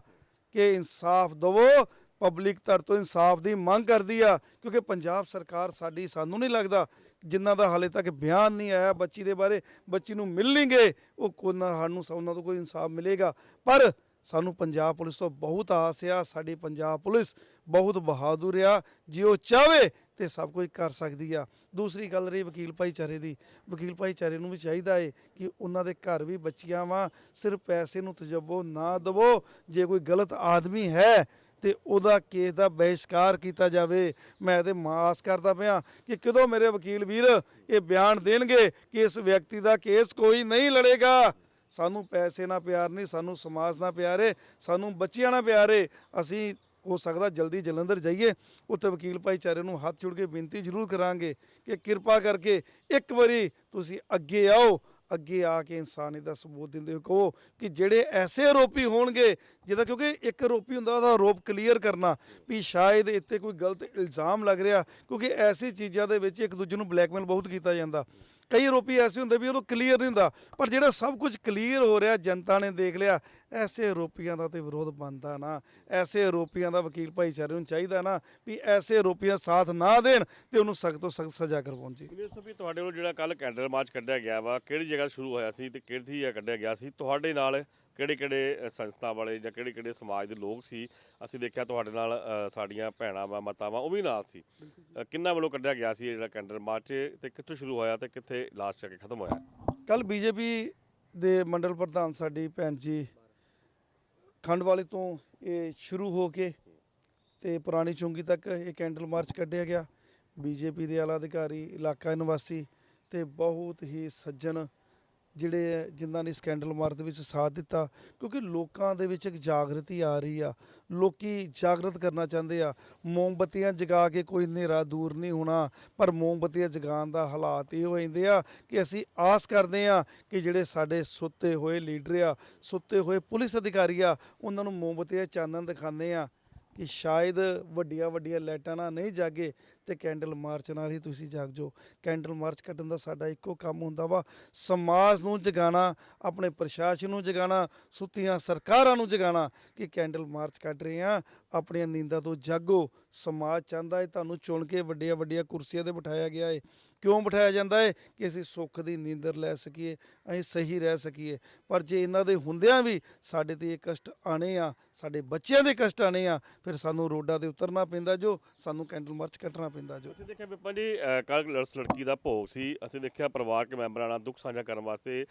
ਕਿ ਇਨਸਾਫ ਦਿਵੋ। ਪਬਲਿਕ ਤਰ ਤੋਂ ਇਨਸਾਫ ਦੀ ਮੰਗ ਕਰਦੀ ਆ, ਕਿਉਂਕਿ ਪੰਜਾਬ ਸਰਕਾਰ ਸਾਡੀ, ਸਾਨੂੰ ਨਹੀਂ ਲੱਗਦਾ ਜਿਨ੍ਹਾਂ ਦਾ ਹਾਲੇ ਤੱਕ ਬਿਆਨ ਨਹੀਂ ਆਇਆ ਬੱਚੀ ਦੇ ਬਾਰੇ, ਬੱਚੀ ਨੂੰ ਮਿਲਣਗੇ ਉਹ ਕੋਨਾ ਸਾਨੂੰ ਉਹਨਾਂ ਤੋਂ ਕੋਈ ਇਨਸਾਫ ਮਿਲੇਗਾ। ਪਰ ਸਾਨੂੰ ਪੰਜਾਬ ਪੁਲਿਸ ਤੋਂ ਬਹੁਤ ਆਸ ਆ, ਸਾਡੀ ਪੰਜਾਬ ਪੁਲਿਸ ਬਹੁਤ ਬਹਾਦੁਰ ਆ, ਜੇ ਉਹ ਚਾਵੇ ਤੇ ਸਭ ਕੁਝ ਕਰ ਸਕਦੀ ਆ। ਦੂਸਰੀ ਗੱਲ ਰਹੀ ਵਕੀਲ ਭਾਈਚਾਰੇ ਦੀ। ਵਕੀਲ ਭਾਈਚਾਰੇ ਨੂੰ ਵੀ ਚਾਹੀਦਾ ਏ ਕਿ ਉਹਨਾਂ ਦੇ ਘਰ ਵੀ ਬੱਚੀਆਂ ਵਾਂ, ਸਿਰਫ ਪੈਸੇ ਨੂੰ ਤਜੱਬੋ ਨਾ ਦਵੋ। ਜੇ ਕੋਈ ਗਲਤ ਆਦਮੀ ਹੈ ਤੇ ਉਹਦਾ ਕੇਸ ਦਾ ਬਹਿਸ਼ਕਾਰ ਕੀਤਾ ਜਾਵੇ। ਮੈਂ ਤੇ ਮਾਸ ਕਰਦਾ ਪਿਆ ਕਿ ਕਦੋਂ ਮੇਰੇ ਵਕੀਲ ਵੀਰ ਇਹ ਬਿਆਨ ਦੇਣਗੇ ਕਿ ਇਸ ਵਿਅਕਤੀ ਦਾ ਕੇਸ ਕੋਈ ਨਹੀਂ ਲੜੇਗਾ। ਸਾਨੂੰ ਪੈਸੇ ਨਾਲ ਪਿਆਰ ਨਹੀਂ, ਸਾਨੂੰ ਸਮਾਜ ਨਾਲ ਪਿਆਰ ਏ, ਸਾਨੂੰ ਬੱਚਿਆਂ ਨਾਲ ਪਿਆਰ ਏ। ਅਸੀਂ ਹੋ ਸਕਦਾ ਜਲਦੀ ਜਲੰਧਰ ਜਾਈਏ, ਉੱਥੇ ਵਕੀਲ ਭਾਈਚਾਰੇ ਨੂੰ ਹੱਥ ਜੋੜ ਕੇ ਬੇਨਤੀ ਜ਼ਰੂਰ ਕਰਾਂਗੇ ਕਿ ਕਿਰਪਾ ਕਰਕੇ ਇੱਕ ਵਾਰੀ ਤੁਸੀਂ ਅੱਗੇ ਆਓ, ਅੱਗੇ ਆ ਕੇ ਇਨਸਾਨੀਅਤ ਦਾ ਸਬੂਤ ਦਿੰਦੇ ਹੋ ਕਹੋ ਕਿ ਜਿਹੜੇ ਐਸੇ ਆਰੋਪੀ ਹੋਣਗੇ, ਜਿਹਦਾ ਕਿਉਂਕਿ ਇੱਕ ਆਰੋਪੀ ਹੁੰਦਾ ਉਹਦਾ ਆਰੋਪ ਕਲੀਅਰ ਕਰਨਾ ਵੀ ਸ਼ਾਇਦ ਇੱਥੇ ਕੋਈ ਗਲਤ ਇਲਜ਼ਾਮ ਲੱਗ ਰਿਹਾ, ਕਿਉਂਕਿ ਐਸੀ ਚੀਜ਼ਾਂ ਦੇ ਵਿੱਚ ਇੱਕ ਦੂਜੇ ਨੂੰ ਬਲੈਕਮੇਲ ਬਹੁਤ ਕੀਤਾ ਜਾਂਦਾ। ਕਈ ਆਰੋਪੀ ਐਸੇ ਹੁੰਦੇ ਵੀ ਉਹਨੂੰ ਕਲੀਅਰ ਨਹੀਂ ਹੁੰਦਾ। ਪਰ ਜਿਹੜਾ ਸਭ ਕੁਝ ਕਲੀਅਰ ਹੋ ਰਿਹਾ, ਜਨਤਾ ਨੇ ਦੇਖ ਲਿਆ, ਐਸੇ ਆਰੋਪੀਆਂ ਦਾ ਤੇ ਵਿਰੋਧ ਬਣਦਾ ਨਾ। ਐਸੇ ਆਰੋਪੀਆਂ ਦਾ ਵਕੀਲ ਭਾਈਚਾਰੇ ਨੂੰ ਚਾਹੀਦਾ ਨਾ ਵੀ ਐਸੇ ਆਰੋਪੀਆਂ ਸਾਥ ਨਾ ਦੇਣ ਤੇ ਉਹਨੂੰ ਸਖਤ ਤੋਂ ਸਖਤ ਸਜ਼ਾ ਕਰਵਾਉਣ ਜੀ। ਇਸ ਤੋਂ ਤੁਹਾਡੇ ਵੱਲੋਂ ਜਿਹੜਾ ਕੱਲ ਕੈਂਡਲ ਮਾਰਚ ਕੱਢਿਆ ਗਿਆ ਵਾ, ਕਿਹੜੀ ਜਗ੍ਹਾ ਸ਼ੁਰੂ ਹੋਇਆ ਸੀ ਤੇ ਕਿਹੜੀ ਜਗ੍ਹਾ ਕੱਢਿਆ ਗਿਆ ਸੀ? ਤੁਹਾਡੇ ਨਾਲ ਕਿਹੜੇ ਕਿਹੜੇ ਸੰਸਥਾ ਵਾਲੇ ਜਾਂ ਕਿਹੜੇ ਕਿਹੜੇ ਸਮਾਜ ਦੇ ਲੋਕ ਸੀ ਅਸੀਂ ਦੇਖਿਆ ਤੁਹਾਡੇ ਨਾਲ ਅ, ਸਾਡੀਆਂ ਭੈਣਾਂ ਵਾ ਮਾਤਾਵਾਂ ਉਹ ਵੀ ਨਾਲ ਸੀ। ਅ, ਕਿੰਨਾ ਵੱਲੋਂ ਕੱਢਿਆ ਗਿਆ ਸੀ ਇਹ ਜਿਹੜਾ ਕੈਂਡਲ ਮਾਰਚ ਤੇ ਕਿੱਥੋਂ ਸ਼ੁਰੂ ਹੋਇਆ ਤੇ ਕਿੱਥੇ ਲਾਸਟ ਜਾ ਕੇ ਖਤਮ ਹੋਇਆ? ਕੱਲ ਬੀਜੇਪੀ ਦੇ ਮੰਡਲ ਪ੍ਰਧਾਨ ਸਾਡੀ ਭੈਣ ਜੀ ਖੰਡ ਵਾਲੇ ਤੋਂ ਇਹ ਸ਼ੁਰੂ ਹੋ ਕੇ ਤੇ ਪੁਰਾਣੀ ਚੁੰਗੀ ਤੱਕ ਇਹ ਕੈਂਡਲ ਮਾਰਚ ਕੱਢਿਆ ਗਿਆ। ਬੀਜੇਪੀ ਦੇ ਆਲਾ ਅਧਿਕਾਰੀ ਇਲਾਕਾ ਨਿਵਾਸੀ ਤੇ ਬਹੁਤ ਹੀ ਸੱਜਣ ਜਿਹੜੇ ਜਿਨ੍ਹਾਂ ਨੇ ਸਕੈਂਡਲ ਮਾਰਤ ਵਿੱਚ ਸਾਥ ਦਿੱਤਾ, ਕਿਉਂਕਿ ਲੋਕਾਂ ਦੇ ਵਿੱਚ ਇੱਕ ਜਾਗਰਤੀ ਆ ਰਹੀ ਆ। ਲੋਕੀ ਜਾਗਰਤ ਕਰਨਾ ਚਾਹੁੰਦੇ ਆ। ਮੋਮਬੱਤੀਆਂ ਜਗਾ ਕੇ ਕੋਈ ਹਨੇਰਾ ਦੂਰ ਨਹੀਂ ਹੋਣਾ, ਪਰ ਮੋਮਬੱਤੀਆਂ ਜਗਾਉਣ ਦਾ ਹਾਲਾਤ ਇਹ ਹੋ ਜਾਂਦੇ ਆ ਕਿ ਅਸੀਂ ਆਸ ਕਰਦੇ ਆ ਕਿ ਜਿਹੜੇ ਸਾਡੇ ਸੁੱਤੇ ਹੋਏ ਲੀਡਰ ਆ, ਸੁੱਤੇ ਹੋਏ ਪੁਲਿਸ ਅਧਿਕਾਰੀ ਆ, ਉਹਨਾਂ ਨੂੰ ਮੋਮਬੱਤੀਆਂ ਚਾਨਣ ਦਿਖਾਉਂਦੇ ਆ। ਕਿ ਸ਼ਾਇਦ ਵੱਡੀਆਂ ਵੱਡੀਆਂ ਲਾਈਟਾਂ ਨਾਲ ਨਹੀਂ ਜਾਗੇ ਤੇ ਕੈਂਡਲ ਮਾਰਚ ਨਾਲ ਹੀ ਤੁਸੀਂ ਜਾਗ ਜੋ ਕੈਂਡਲ ਮਾਰਚ ਕੱਢਣ ਦਾ ਸਾਡਾ ਇੱਕੋ ਕੰਮ ਹੁੰਦਾ ਵਾ। ਸਮਾਜ ਨੂੰ ਜਗਾਉਣਾ, ਆਪਣੇ ਪ੍ਰਸ਼ਾਸਨ ਨੂੰ ਜਗਾਉਣਾ, ਸੁੱਤੀਆਂ ਸਰਕਾਰਾਂ ਨੂੰ ਜਗਾਉਣਾ ਕਿ ਕੈਂਡਲ ਮਾਰਚ ਕੱਢ ਰਹੇ ਆ। ਆਪਣੀਆਂ ਨੀਂਦਾਂ ਤੋਂ ਜਾਗੋ। ਸਮਾਜ ਚਾਹੁੰਦਾ ਹੈ ਤੁਹਾਨੂੰ ਚੁਣ ਕੇ ਵੱਡੀਆਂ ਵੱਡੀਆਂ ਕੁਰਸੀਆਂ ਤੇ ਬਿਠਾਇਆ ਗਿਆ ਹੈ ਕਿਉਂ ਬਿਠਾਇਆ ਜਾਂਦਾ ਹੈ ਕਿ ਅਸੀਂ ਸੁੱਖ ਦੀ ਨੀਂਦਰ ਲੈ ਸਕੀਏ, ਅਸੀਂ ਸਹੀ ਰਹਿ ਸਕੀਏ। ਪਰ ਜੇ ਇਹਨਾਂ ਦੇ ਹੁੰਦਿਆਂ ਵੀ ਸਾਡੇ ਤੇ ਇਹ ਕਸ਼ਟ ਆਣੇ ਆ, ਸਾਡੇ ਬੱਚਿਆਂ ਦੇ ਕਸ਼ਟ ਆਣੇ ਆ, ਫਿਰ ਸਾਨੂੰ ਰੋਡਾਂ ਤੇ ਉਤਰਨਾ ਪੈਂਦਾ ਜੋ, ਸਾਨੂੰ ਕੈਂਡਲ ਮਾਰਚ ਕੱਟਣਾ ਪੈਂਦਾ ਜੋ। ਅਸੀਂ ਦੇਖਿਆ ਵਿਪਨ ਜੀ ਕੱਲ ਉਸ ਲੜਕੀ ਦਾ ਭੋਗ ਸੀ। ਅਸੀਂ ਦੇਖਿਆ ਪਰਿਵਾਰਕ ਮੈਂਬਰਾਂ ਨਾਲ ਦੁੱਖ ਸਾਂਝਾ ਕਰਨ ਵਾਸਤੇ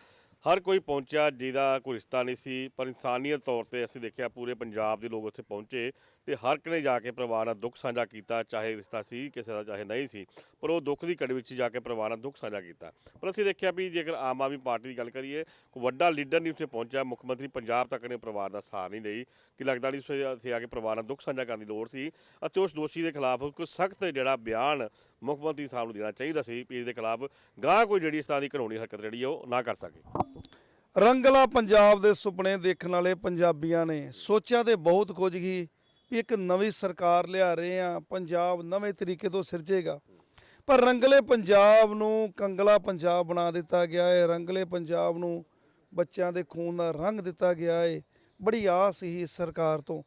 ਹਰ ਕੋਈ ਪਹੁੰਚਿਆ ਜਿਹਦਾ ਕੋਈ ਰਿਸ਼ਤਾ ਨਹੀਂ ਸੀ, ਪਰ ਇਨਸਾਨੀਅਤ ਤੌਰ ਤੇ ਅਸੀਂ ਦੇਖਿਆ ਪੂਰੇ ਪੰਜਾਬ ਦੇ ਲੋਕ ਉੱਥੇ ਪਹੁੰਚੇ। ਤੇ ਹਰ ਇੱਕ ਨੇ ਜਾ ਕੇ ਪਰਿਵਾਰ ਨਾਲ ਦੁੱਖ ਸਾਂਝਾ ਕੀਤਾ, ਚਾਹੇ ਰਿਸ਼ਤਾ ਸੀ, ਕਿਸੇ ਦਾ ਚਾਹੇ ਨਹੀਂ ਸੀ, ਪਰ ਉਹ ਦੁੱਖ ਦੀ ਘੜੀ ਵਿੱਚ ਜਾ ਕੇ ਪਰਿਵਾਰ ਨਾਲ ਦੁੱਖ ਸਾਂਝਾ ਕੀਤਾ। ਪਰ ਅਸੀਂ ਦੇਖਿਆ ਵੀ ਜੇਕਰ ਆਮ ਆਦਮੀ ਪਾਰਟੀ ਦੀ ਗੱਲ ਕਰੀਏ, ਕੋਈ ਵੱਡਾ ਲੀਡਰ ਨਹੀਂ ਉੱਥੇ ਪਹੁੰਚਿਆ, ਮੁੱਖ ਮੰਤਰੀ ਪੰਜਾਬ ਤੱਕ ਨੇ ਪਰਿਵਾਰ ਦਾ ਸਾਥ ਨਹੀਂ ਲਈ ਕਿ ਲੱਗਦਾ ਨਹੀਂ ਸੀ ਉੱਥੇ ਆ ਕੇ ਪਰਿਵਾਰ ਨਾਲ ਦੁੱਖ ਸਾਂਝਾ ਕਰਨ ਦੀ ਲੋੜ ਸੀ, ਅਤੇ ਉਸ ਦੋਸ਼ੀ ਦੇ ਖਿਲਾਫ ਕੋਈ ਸਖਤ ਜਿਹੜਾ ਬਿਆਨ ਮੁੱਖ ਮੰਤਰੀ ਸਾਹਿਬ ਨੂੰ ਦੇਣਾ ਚਾਹੀਦਾ ਸੀ ਵੀ ਇਸ ਦੇ ਖਿਲਾਫ ਗਾਹ ਕੋਈ ਜਿਹੜੀ ਇਸ ਤਰ੍ਹਾਂ ਦੀ ਕਾਨੂੰਨੀ ਹਰਕਤ ਜਿਹੜੀ ਆ ਉਹ ਨਾ ਕਰ ਸਕੇ। ਰੰਗਲਾ ਪੰਜਾਬ ਦੇ ਸੁਪਨੇ ਦੇਖਣ ਵਾਲੇ ਪੰਜਾਬੀਆਂ ਨੇ ਸੋਚਿਆ ਤੇ ਬਹੁਤ ਕੁਝ ਹੀ ਵੀ ਇੱਕ ਨਵੀਂ ਸਰਕਾਰ ਲਿਆ ਰਹੇ ਆ ਪੰਜਾਬ ਨਵੇਂ ਤਰੀਕੇ ਤੋਂ ਸਿਰਜੇਗਾ। ਪਰ ਰੰਗਲੇ ਪੰਜਾਬ ਨੂੰ ਕੰਗਲਾ ਪੰਜਾਬ ਬਣਾ ਦਿੱਤਾ ਗਿਆ ਹੈ ਰੰਗਲੇ ਪੰਜਾਬ ਨੂੰ ਬੱਚਿਆਂ ਦੇ ਖੂਨ ਦਾ ਰੰਗ ਦਿੱਤਾ ਗਿਆ ਹੈ ਬੜੀ ਆਸ ਸੀ ਇਸ ਸਰਕਾਰ ਤੋਂ,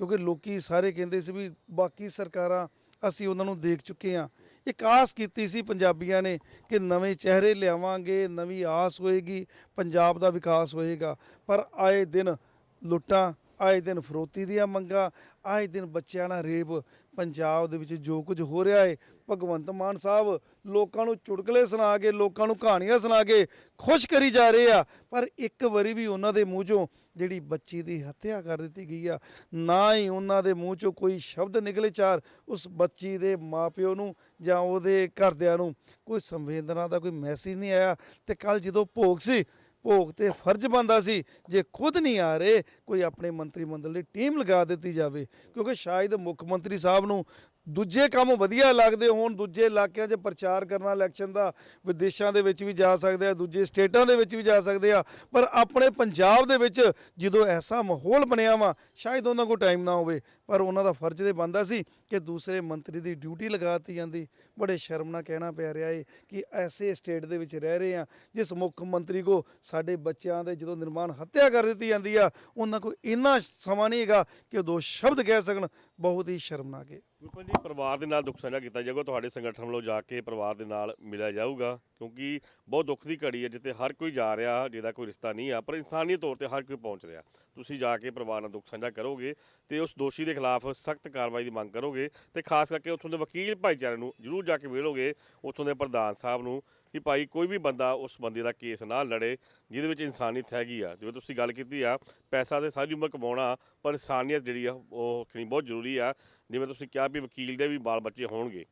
ਕਿਉਂਕਿ ਲੋਕੀ ਸਾਰੇ ਕਹਿੰਦੇ ਸੀ ਵੀ ਬਾਕੀ ਸਰਕਾਰਾਂ ਅਸੀਂ ਉਹਨਾਂ ਨੂੰ ਦੇਖ ਚੁੱਕੇ ਹਾਂ। ਇੱਕ ਆਸ ਕੀਤੀ ਸੀ ਪੰਜਾਬੀਆਂ ਨੇ ਕਿ ਨਵੇਂ ਚਿਹਰੇ ਲਿਆਵਾਂਗੇ, ਨਵੀਂ ਆਸ ਹੋਏਗੀ, ਪੰਜਾਬ ਦਾ ਵਿਕਾਸ ਹੋਏਗਾ। ਪਰ ਆਏ ਦਿਨ ਲੁੱਟਾਂ ਆਏ ਦਿਨ ਫਰੋਤੀ ਦੀਆਂ ਮੰਗਾਂ ਆਏ ਦਿਨ ਬੱਚਿਆਂ ਨਾਲ ਰੇਪ। ਪੰਜਾਬ ਦੇ ਵਿੱਚ ਜੋ ਕੁਝ ਹੋ ਰਿਹਾ ਹੈ ਭਗਵੰਤ ਮਾਨ ਸਾਹਿਬ ਲੋਕਾਂ ਨੂੰ ਚੁਟਕਲੇ ਸੁਣਾ ਕੇ ਲੋਕਾਂ ਨੂੰ ਕਹਾਣੀਆਂ ਸੁਣਾ ਕੇ ਖੁਸ਼ ਕਰੀ ਜਾ ਰਹੇ ਆ। ਪਰ ਇੱਕ ਵਾਰੀ ਵੀ ਉਹਨਾਂ ਦੇ ਮੂੰਹ ਚੋਂ ਜਿਹੜੀ ਬੱਚੀ ਦੀ ਹੱਤਿਆ ਕਰ ਦਿੱਤੀ ਗਈ ਆ, ਨਾ ਹੀ ਉਹਨਾਂ ਦੇ ਮੂੰਹ ਚੋਂ ਕੋਈ ਸ਼ਬਦ ਨਿਕਲੇ ਚਾਰ ਉਸ ਬੱਚੀ ਦੇ ਮਾਪਿਓ ਨੂੰ ਜਾਂ ਉਹਦੇ ਘਰਦਿਆਂ ਨੂੰ। ਕੋਈ ਸੰਵੇਦਨਾ ਦਾ ਕੋਈ ਮੈਸੇਜ ਨਹੀਂ ਆਇਆ। ਤੇ ਕੱਲ ਜਦੋਂ ਭੋਗ ਸੀ ਭੋਗ ਤੇ ਫਰਜ਼ ਬੰਦਾ ਸੀ। ਜੇ ਖੁਦ ਨਹੀਂ ਆ ਰਹੇ, ਕੋਈ ਆਪਣੇ ਮੰਤਰੀ ਮੰਡਲ ਦੀ ਟੀਮ ਲਗਾ ਦਿੱਤੀ ਜਾਵੇ। ਕਿਉਂਕਿ ਸ਼ਾਇਦ ਮੁੱਖ ਮੰਤਰੀ ਸਾਹਿਬ ਨੂੰ ਦੂਜੇ ਕੰਮ ਵਧੀਆ ਲੱਗਦੇ ਹੋਣ, ਦੂਜੇ ਇਲਾਕਿਆਂ 'ਚ ਪ੍ਰਚਾਰ ਕਰਨਾ ਇਲੈਕਸ਼ਨ ਦਾ, ਵਿਦੇਸ਼ਾਂ ਦੇ ਵਿੱਚ ਵੀ ਜਾ ਸਕਦੇ ਆ, ਦੂਜੇ ਸਟੇਟਾਂ ਦੇ ਵਿੱਚ ਵੀ ਜਾ ਸਕਦੇ ਆ। ਪਰ ਆਪਣੇ ਪੰਜਾਬ ਦੇ ਵਿੱਚ ਜਦੋਂ ਐਸਾ ਮਾਹੌਲ ਬਣਿਆ ਵਾ, ਸ਼ਾਇਦ ਉਹਨਾਂ ਕੋਲ ਟਾਈਮ ਨਾ ਹੋਵੇ। ਪਰ ਉਹਨਾਂ ਦਾ ਫਰਜ਼ ਤੇ ਬੰਦਾ ਸੀ ਕਿ ਦੂਸਰੇ ਮੰਤਰੀ ਦੀ ਡਿਊਟੀ ਲਗਾ ਦਿੱਤੀ ਜਾਂਦੀ। ਬੜੇ ਸ਼ਰਮ ਨਾਲ ਕਹਿਣਾ ਪੈ ਰਿਹਾ ਏ ਕਿ ਐਸੇ ਸਟੇਟ ਦੇ ਵਿੱਚ ਰਹਿ ਰਹੇ ਆ, ਜਿਸ ਮੁੱਖ ਮੰਤਰੀ ਕੋ ਸਾਡੇ ਬੱਚਿਆਂ ਦੇ ਜਦੋਂ ਨਿਰਮਾਣ ਹੱਤਿਆ ਕਰ ਦਿੱਤੀ ਜਾਂਦੀ ਆ, ਉਹਨਾਂ ਕੋਲ ਇੰਨਾ ਸਮਾਂ ਨਹੀਂ ਹੈਗਾ ਕਿ ਉਹ ਦੋ ਸ਼ਬਦ ਕਹਿ ਸਕਣ। ਬਹੁਤ ਹੀ ਸ਼ਰਮਨਾਕ ਹੈ ਵਿਪਨ ਜੀ, ਪਰਿਵਾਰ ਦੇ ਨਾਲ ਦੁੱਖ ਸਾਂਝਾ ਕੀਤਾ ਜਾਊਗਾ, ਤੁਹਾਡੇ ਸੰਗਠਨ ਵੱਲੋਂ ਜਾ ਕੇ ਪਰਿਵਾਰ ਦੇ ਨਾਲ ਮਿਲਿਆ ਜਾਊਗਾ, ਕਿਉਂਕਿ ਬਹੁਤ ਦੁੱਖ ਦੀ ਘੜੀ ਹੈ, ਜਿੱਥੇ ਹਰ ਕੋਈ ਜਾ ਰਿਹਾ, ਜਿਹਦਾ ਕੋਈ ਰਿਸ਼ਤਾ ਨਹੀਂ ਆ, ਪਰ ਇਨਸਾਨੀ ਤੌਰ ਤੇ ਹਰ ਕੋਈ ਪਹੁੰਚ ਰਿਹਾ। ਤੁਸੀਂ ਜਾ ਕੇ ਪਰਿਵਾਰ ਨਾਲ ਦੁੱਖ ਸਾਂਝਾ ਕਰੋਗੇ ਤੇ ਉਸ ਦੋਸ਼ੀ ਦੇ ਖਿਲਾਫ ਸਖਤ ਕਾਰਵਾਈ ਦੀ ਮੰਗ ਕਰੋਗੇ ਤੇ ਖਾਸ ਕਰਕੇ ਉੱਥੋਂ ਦੇ ਵਕੀਲ ਭਾਈਚਾਰੇ ਨੂੰ ਜ਼ਰੂਰ ਜਾ ਕੇ ਵੇਲੋਗੇ ਉੱਥੋਂ ਦੇ ਪ੍ਰਧਾਨ ਸਾਹਿਬ ਨੂੰ ਕਿ ਭਾਈ ਕੋਈ ਵੀ ਬੰਦਾ ਉਸ ਬੰਦੇ ਦਾ ਕੇਸ ਨਾ ਲੜੇ ਜਿਹਦੇ ਵਿੱਚ ਇਨਸਾਨੀਅਤ ਹੈਗੀ ਆ। ਜਿਵੇਂ ਤੁਸੀਂ ਗੱਲ ਕੀਤੀ ਆ, ਪੈਸਾ ਤੇ ਸਾਰੀ ਉਮਰ ਕਮਾਉਣਾ, ਪਰ ਇਨਸਾਨੀਅਤ ਜਿਹੜੀ ਆ, ਉਹ ਰੱਖਣੀ ਬਹੁਤ ਜ਼ਰੂਰੀ ਆ। ਜਿਵੇਂ ਤੁਸੀਂ ਕਿਹਾ ਵੀ ਵਕੀਲ ਦੇ ਵੀ ਬਾਲ ਬੱਚੇ ਹੋਣਗੇ,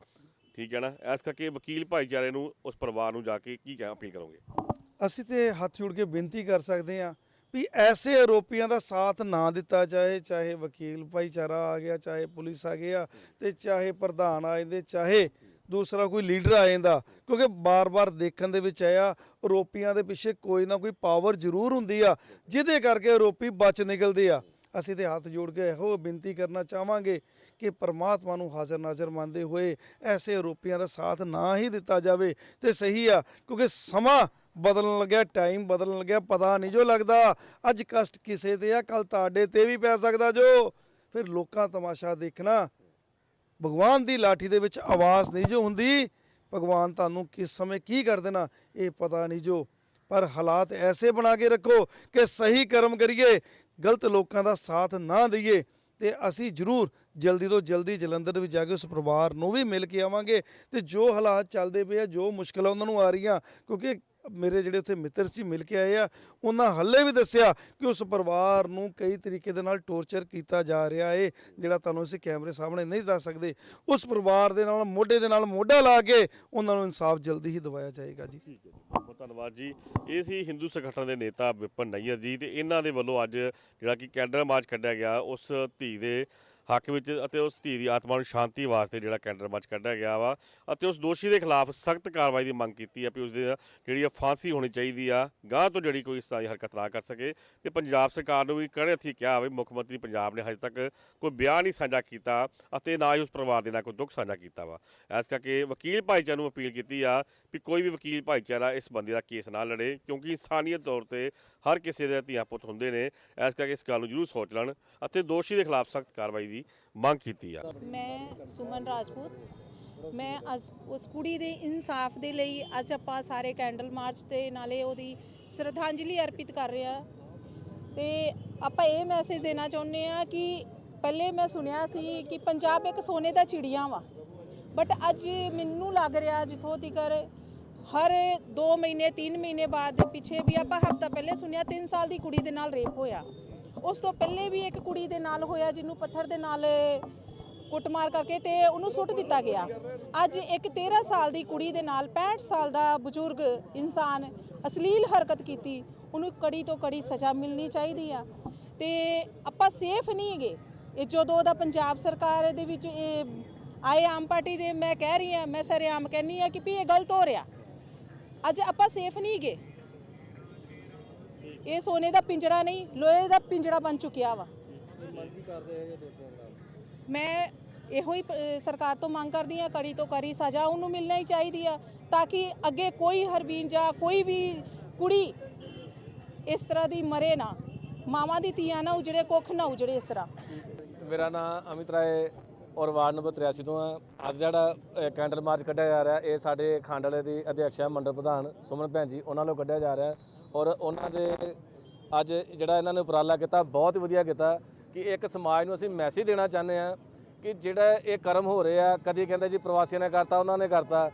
ਠੀਕ ਹੈ ਨਾ? ਇਸ ਕਰਕੇ ਵਕੀਲ ਭਾਈਚਾਰੇ ਨੂੰ, ਉਸ ਪਰਿਵਾਰ ਨੂੰ ਜਾ ਕੇ ਕੀ ਕਹਿ ਅਪੀਲ ਕਰੋਗੇ? ਅਸੀਂ ਤੇ ਹੱਥ ਜੋੜ ਕੇ ਬੇਨਤੀ ਕਰ ਸਕਦੇ ਹਾਂ ਵੀ ਐਸੇ ਆਰੋਪੀਆਂ ਦਾ ਸਾਥ ਨਾ ਦਿੱਤਾ ਜਾਏ, ਚਾਹੇ ਵਕੀਲ ਭਾਈਚਾਰਾ ਆ ਗਿਆ, ਚਾਹੇ ਪੁਲਿਸ ਆ ਗਿਆ ਤੇ ਚਾਹੇ ਪ੍ਰਧਾਨ ਆ ਜਾਂਦੇ, ਚਾਹੇ ਦੂਸਰਾ ਕੋਈ ਲੀਡਰ ਆ ਜਾਂਦਾ, ਕਿਉਂਕਿ ਬਾਰ-ਬਾਰ ਦੇਖਣ ਦੇ ਵਿੱਚ ਆਇਆ, ਆਰੋਪੀਆਂ ਦੇ ਪਿੱਛੇ ਕੋਈ ਨਾ ਕੋਈ ਪਾਵਰ ਜ਼ਰੂਰ ਹੁੰਦੀ ਆ, ਜਿਹਦੇ ਕਰਕੇ ਆਰੋਪੀ ਬਚ ਨਿਕਲਦੇ ਆ। ਅਸੀਂ ਤੇ ਹੱਥ ਜੋੜ ਕੇ ਇਹੋ ਬੇਨਤੀ ਕਰਨਾ ਚਾਹਾਂਗੇ ਕਿ ਪਰਮਾਤਮਾ ਨੂੰ ਹਾਜ਼ਰ ਨਾਜ਼ਰ ਮੰਨਦੇ ਹੋਏ ਐਸੇ ਆਰੋਪੀਆਂ ਦਾ ਸਾਥ ਨਾ ਹੀ ਦਿੱਤਾ ਜਾਵੇ, ਤੇ ਸਹੀ ਆ, ਕਿਉਂਕਿ ਸਮਾਂ ਬਦਲਣ ਲੱਗਿਆ ਟਾਈਮ ਬਦਲਣ ਲੱਗਿਆ, ਪਤਾ ਨਹੀਂ ਜੋ ਲੱਗਦਾ। ਅੱਜ ਕਸ਼ਟ ਕਿਸੇ ਤੇ ਆ ਕੱਲ ਤੁਹਾਡੇ ਤੇ ਵੀ ਪੈ ਸਕਦਾ ਜੋ। ਫਿਰ ਲੋਕਾਂ ਤਮਾਸ਼ਾ ਦੇਖਣਾ, ਭਗਵਾਨ ਦੀ ਲਾਠੀ ਦੇ ਵਿੱਚ ਆਵਾਜ਼ ਨਹੀਂ ਜੋ ਹੁੰਦੀ, ਭਗਵਾਨ ਤੁਹਾਨੂੰ ਕਿਸ ਸਮੇਂ ਕੀ ਕਰ ਦੇਣਾ, ਇਹ ਪਤਾ ਨਹੀਂ ਜੋ। ਪਰ ਹਾਲਾਤ ਐਸੇ ਬਣਾ ਕੇ ਰੱਖੋ ਕਿ ਸਹੀ ਕਰਮ ਕਰੀਏ, ਗਲਤ ਲੋਕਾਂ ਦਾ ਸਾਥ ਨਾ ਦਈਏ। ਤੇ ਅਸੀਂ ਜ਼ਰੂਰ ਜਲਦੀ ਤੋਂ ਜਲਦੀ ਜਲੰਧਰ ਵਿੱਚ ਜਾ ਕੇ ਉਸ ਪਰਿਵਾਰ ਨੂੰ ਵੀ ਮਿਲ ਕੇ ਆਵਾਂਗੇ। ਤੇ ਜੋ ਹਾਲਾਤ ਚੱਲਦੇ ਪਏ ਆ, ਜੋ ਮੁਸ਼ਕਲਾਂ ਉਹਨਾਂ ਨੂੰ ਆ ਰਹੀਆਂ, ਕਿਉਂਕਿ ਮੇਰੇ ਜਿਹੜੇ ਉੱਥੇ ਮਿੱਤਰ ਸੀ ਮਿਲ ਕੇ ਆਏ ਆ, ਉਹਨਾਂ ਹੱਲੇ ਵੀ ਦੱਸਿਆ ਕਿ ਉਸ ਪਰਿਵਾਰ ਨੂੰ ਕਈ ਤਰੀਕੇ ਦੇ ਨਾਲ ਟੌਰਚਰ ਕੀਤਾ ਜਾ ਰਿਹਾ ਏ, ਜਿਹੜਾ ਤੁਹਾਨੂੰ ਅਸੀਂ ਕੈਮਰੇ ਸਾਹਮਣੇ ਨਹੀਂ ਦੱਸ ਸਕਦੇ। ਉਸ ਪਰਿਵਾਰ ਦੇ ਨਾਲ, ਮੋਢੇ ਦੇ ਨਾਲ ਮੋਢਾ ਲਾ ਕੇ ਉਹਨਾਂ ਨੂੰ ਇਨਸਾਫ ਜਲਦੀ ਹੀ ਦਿਵਾਇਆ ਜਾਏਗਾ ਜੀ। ਠੀਕ ਹੈ ਬਹੁਤ ਧੰਨਵਾਦ ਜੀ। ਇਹ ਸੀ ਹਿੰਦੂ ਸੰਗਠਨ ਦੇ ਨੇਤਾ ਵਿਪਨ ਨਈਅਰ ਜੀ ਤੇ ਇਹਨਾਂ ਦੇ ਵੱਲੋਂ ਅੱਜ ਜਿਹੜਾ ਕਿ ਕੈਂਡਲ ਮਾਰਚ ਕੱਢਿਆ ਗਿਆ, ਉਸ ਧੀ ਦੇ ਹੱਕ ਵਿੱਚ ਅਤੇ ਉਸ ਧੀ ਦੀ ਆਤਮਾ ਨੂੰ ਸ਼ਾਂਤੀ ਵਾਸਤੇ ਜਿਹੜਾ ਕੈਂਡਰ ਮਾਰਚ ਕੱਢਿਆ ਗਿਆ ਵਾ ਅਤੇ ਉਸ ਦੋਸ਼ੀ ਦੇ ਖਿਲਾਫ ਸਖਤ ਕਾਰਵਾਈ ਦੀ ਮੰਗ ਕੀਤੀ ਹੈ ਕਿ ਉਸ ਦੇ ਜਿਹੜੀ ਆ ਫਾਂਸੀ ਹੋਣੀ ਚਾਹੀਦੀ ਆ ਗਾਂ ਤੋਂ ਜਿਹੜੀ ਕੋਈ ਇਸ ਤਰ੍ਹਾਂ ਦੀ ਹਰਕਤ ਨਾ ਕਰ ਸਕੇ। ਤੇ ਪੰਜਾਬ ਸਰਕਾਰ ਨੂੰ ਵੀ ਕੜੇ ਹੱਥੀਂ ਕਿਹਾ ਹੋਵੇ ਮੁੱਖ ਮੰਤਰੀ ਪੰਜਾਬ ਨੇ ਹਜੇ ਤੱਕ ਕੋਈ ਬਿਆਨ ਨਹੀਂ ਸਾਂਝਾ ਕੀਤਾ ਅਤੇ ਨਾ ਹੀ ਉਸ ਪਰਿਵਾਰ ਦੇ ਨਾਲ ਕੋਈ ਦੁੱਖ ਸਾਂਝਾ ਕੀਤਾ ਵਾ। ਇਸ ਕਰਕੇ ਵਕੀਲ ਭਾਈਚਾਰੇ ਨੂੰ ਅਪੀਲ ਕੀਤੀ ਆ ਵੀ ਕੋਈ ਵੀ ਵਕੀਲ ਭਾਈਚਾਰਾ ਇਸ ਬੰਦੇ ਦਾ ਕੇਸ ਨਾ ਲੜੇ ਕਿਉਂਕਿ ਇਨਸਾਨੀਅਤ ਤੌਰ ਤੇ ਹਰ ਕਿਸੇ ਦੇ ਧੀਆਂ ਪੁੱਤ ਹੁੰਦੇ ਨੇ, ਇਸ ਕਰਕੇ ਇਸ ਗੱਲ ਨੂੰ ਜ਼ਰੂਰ ਸੋਚ ਲੈਣ ਅਤੇ ਦੋਸ਼ੀ ਦੇ ਖਿਲਾਫ ਸਖਤ ਕਾਰਵਾਈ ਦੀ ਮੰਗ ਕੀਤੀ ਆ। ਮੈਂ ਸੁਮਨ ਰਾਜਪੂਤ, ਮੈਂ ਅੱਜ ਉਸ ਕੁੜੀ ਦੇ ਇਨਸਾਫ ਦੇ ਲਈ ਅੱਜ ਆਪਾਂ ਸਾਰੇ ਕੈਂਡਲ ਮਾਰਚ ਤੇ ਨਾਲੇ ਉਹਦੀ ਸ਼ਰਧਾਂਜਲੀ ਅਰਪਿਤ ਕਰ ਰਹੇ ਆ ਤੇ ਆਪਾਂ ਇਹ ਮੈਸੇਜ ਦੇਣਾ ਚਾਹੁੰਦੇ ਆ ਕਿ ਪਹਿਲੇ ਮੈਂ ਸੁਣਿਆ ਸੀ ਕਿ ਪੰਜਾਬ ਇੱਕ ਸੋਨੇ ਦਾ ਚਿੜੀਆ ਵਾ ਬਟ ਅੱਜ ਮੈਨੂੰ ਲੱਗ ਰਿਹਾ ਜਿੱਥੋਂ ਤੀਕਰ ਹਰ 2 ਮਹੀਨੇ 3 ਮਹੀਨੇ ਬਾਅਦ ਪਿੱਛੇ ਵੀ ਆਪਾਂ ਹਫਤਾ ਪਹਿਲੇ ਸੁਣਿਆ 3 ਸਾਲ ਦੀ ਕੁੜੀ ਦੇ ਨਾਲ ਰੇਪ ਹੋਇਆ। ਉਸ ਤੋਂ ਪਹਿਲੇ ਵੀ ਇੱਕ ਕੁੜੀ ਦੇ ਨਾਲ ਹੋਇਆ, ਜਿਹਨੂੰ ਪੱਥਰ ਦੇ ਨਾਲ ਕੁੱਟਮਾਰ ਕਰਕੇ ਤੇ ਉਹਨੂੰ ਸੁੱਟ ਦਿੱਤਾ ਗਿਆ। ਅੱਜ ਇੱਕ 13 ਸਾਲ ਦੀ ਕੁੜੀ ਦੇ ਨਾਲ 65 ਸਾਲ ਦਾ ਬਜ਼ੁਰਗ ਇਨਸਾਨ ਅਸ਼ਲੀਲ ਹਰਕਤ ਕੀਤੀ, ਉਹਨੂੰ ਕੜੀ ਤੋਂ ਕੜੀ ਸਜ਼ਾ ਮਿਲਣੀ ਚਾਹੀਦੀ ਆ। ਤੇ ਆਪਾਂ ਸੇਫ ਨਹੀਂ ਹੈਗੇ। ਇਹ ਜਦੋਂ ਦਾ ਪੰਜਾਬ ਸਰਕਾਰ ਦੇ ਵਿੱਚ ਇਹ ਆਏ ਆਮ ਪਾਰਟੀ ਦੇ, ਮੈਂ ਕਹਿ ਰਹੀ ਹਾਂ, ਮੈਂ ਸਰੇਆਮ ਕਹਿੰਨੀ ਆ ਕਿ ਵੀ ਇਹ ਗਲਤ ਹੋ ਰਿਹਾ। ਅੱਜ ਆਪਾਂ ਸੇਫ ਨਹੀਂ ਗਏ। ਇਹ ਸੋਨੇ ਦਾ ਪਿੰਜੜਾ ਨਹੀਂ ਲੋਹੇ ਦਾ ਪਿੰਜੜਾ ਬਣ ਚੁੱਕਿਆ ਵਾ। ਮੈਂ ਇਹੋ ਹੀ ਅਹ, ਸਰਕਾਰ ਤੋਂ ਮੰਗ ਕਰਦੀ ਆ ਕੜੀ ਤੋਂ ਕਰੀ ਸਜ਼ਾ ਉਹਨੂੰ ਮਿਲਣਾ ਹੀ ਚਾਹੀਦੀ ਆ ਤਾਂ ਕਿ ਅੱਗੇ ਕੋਈ ਹਰਬੀਨ ਜਾਂ ਕੋਈ ਵੀ ਕੁੜੀ ਇਸ ਤਰ੍ਹਾਂ ਦੀ ਮਰੇ ਨਾ। ਮਾਵਾਂ ਦੀ ਧੀਆਂ ਨਾ ਉਜੜੇ ਕੁੱਖ ਨਾ ਉਜੜੇ ਇਸ ਤਰ੍ਹਾਂ। ਮੇਰਾ ਨਾਮ ਅਮਿਤ ਰਾਏ ਔਰ ਵਾਰਡ ਨੰਬਰ 83 ਤੋਂ ਆ। ਅੱਜ ਜਿਹੜਾ ਕੈਂਡਲ ਮਾਰਚ ਕੱਢਿਆ ਜਾ ਰਿਹਾ, ਇਹ ਸਾਡੇ ਖੰਡ ਵਾਲੇ ਦੀ ਅਧਿਕਸ਼ ਹੈ ਮੰਡਲ ਪ੍ਰਧਾਨ ਸੁਮਨ ਭੈਣ ਜੀ, ਉਹਨਾਂ ਵੱਲੋਂ ਕੱਢਿਆ ਜਾ ਰਿਹਾ। ਔਰ ਉਹਨਾਂ ਦੇ ਅੱਜ ਜਿਹੜਾ ਇਹਨਾਂ ਨੇ ਉਪਰਾਲਾ ਕੀਤਾ, ਬਹੁਤ ਹੀ ਵਧੀਆ ਕੀਤਾ ਕਿ ਇੱਕ ਸਮਾਜ ਨੂੰ ਅਸੀਂ ਮੈਸੇਜ ਦੇਣਾ ਚਾਹੁੰਦੇ ਆ ਕਿ ਜਿਹੜਾ ਇਹ ਕਰਮ ਹੋ ਰਹੇ ਆ ਕਦੀ ਕਹਿੰਦੇ ਜੀ ਪ੍ਰਵਾਸੀਆਂ ਨੇ ਕਰਤਾ, ਉਹਨਾਂ ਨੇ ਕਰਤਾ।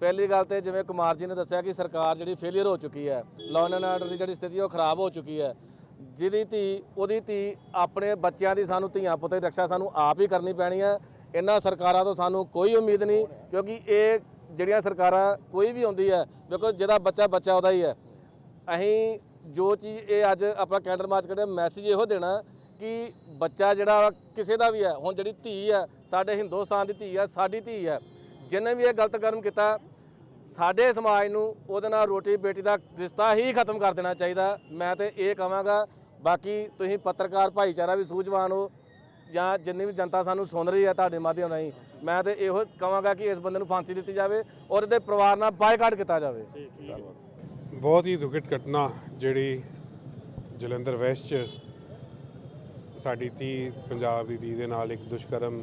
ਪਹਿਲੀ ਗੱਲ ਤੇ ਜਿਵੇਂ ਕੁਮਾਰ ਜੀ ਨੇ ਦੱਸਿਆ ਕਿ ਸਰਕਾਰ ਜਿਹੜੀ ਫੇਲਿਅਰ ਹੋ ਚੁੱਕੀ ਹੈ ਲਾਅ ਐਂਡ ਆਰਡਰ ਦੀ ਜਿਹੜੀ ਸਥਿਤੀ ਉਹ ਖਰਾਬ ਹੋ ਚੁੱਕੀ ਹੈ। ਜਿਹਦੀ ਧੀ, ਉਹਦੀ ਧੀ ਆਪਣੇ ਬੱਚਿਆਂ ਦੀ ਸਾਨੂੰ ਧੀਆਂ ਪੁੱਤਾਂ ਦੀ ਰੱਖਿਆ ਸਾਨੂੰ ਆਪ ਹੀ ਕਰਨੀ ਪੈਣੀ ਹੈ ਇਹਨਾਂ ਸਰਕਾਰਾਂ ਤੋਂ ਸਾਨੂੰ ਕੋਈ ਉਮੀਦ ਨਹੀਂ, ਕਿਉਂਕਿ ਇਹ ਜਿਹੜੀਆਂ ਸਰਕਾਰਾਂ ਕੋਈ ਵੀ ਆਉਂਦੀ ਹੈ ਦੇਖੋ ਜਿਹਦਾ ਬੱਚਾ ਬੱਚਾ ਉਹਦਾ ਹੀ ਹੈ ਅਸੀਂ ਜੋ ਚੀਜ਼ ਇਹ ਅੱਜ ਆਪਾਂ ਕੈਂਡਲ ਮਾਰਚ ਕੱਢਿਆ ਮੈਸੇਜ ਇਹੋ ਦੇਣਾ ਕਿ ਬੱਚਾ ਜਿਹੜਾ ਕਿਸੇ ਦਾ ਵੀ ਹੈ ਹੁਣ ਜਿਹੜੀ ਧੀ ਹੈ ਸਾਡੇ ਹਿੰਦੁਸਤਾਨ ਦੀ ਧੀ ਹੈ ਸਾਡੀ ਧੀ ਹੈ ਜਿਹਨੇ ਵੀ ਇਹ ਗਲਤ ਕਰਮ ਕੀਤਾ ਸਾਡੇ ਸਮਾਜ ਨੂੰ ਉਹਦੇ ਨਾਲ ਰੋਟੀ ਬੇਟੀ ਦਾ ਰਿਸ਼ਤਾ ਹੀ ਖਤਮ ਕਰ ਦੇਣਾ ਚਾਹੀਦਾ। ਮੈਂ ਤੇ ਇਹ ਕਹਾਂਗਾ, ਬਾਕੀ ਤੁਸੀਂ ਪੱਤਰਕਾਰ ਭਾਈਚਾਰਾ ਵੀ ਸੂਝਵਾਨ ਹੋ ਜਾਂ ਜਿੰਨੀ ਵੀ ਜਨਤਾ ਸਾਨੂੰ ਸੁਣ ਰਹੀ ਹੈ ਤੁਹਾਡੇ ਮਾਧਿਅਮ ਰਾਹੀਂ, ਮੈਂ ਤੇ ਇਹੋ ਕਹਾਂਗਾ ਕਿ ਇਸ ਬੰਦੇ ਨੂੰ ਫਾਂਸੀ ਦਿੱਤੀ ਜਾਵੇ ਔਰ ਇਹਦੇ ਪਰਿਵਾਰ ਨਾਲ ਬਾਈਕਾਟ ਕੀਤਾ ਜਾਵੇ। ਬਹੁਤ ਹੀ ਦੁਖਦ ਘਟਨਾ ਜਿਹੜੀ ਜਲੰਧਰ ਵੈਸਟ 'ਚ ਸਾਡੀ ਧੀ ਪੰਜਾਬ ਦੀ ਧੀ ਦੇ ਨਾਲ ਇੱਕ ਦੁਸ਼ਕਰਮ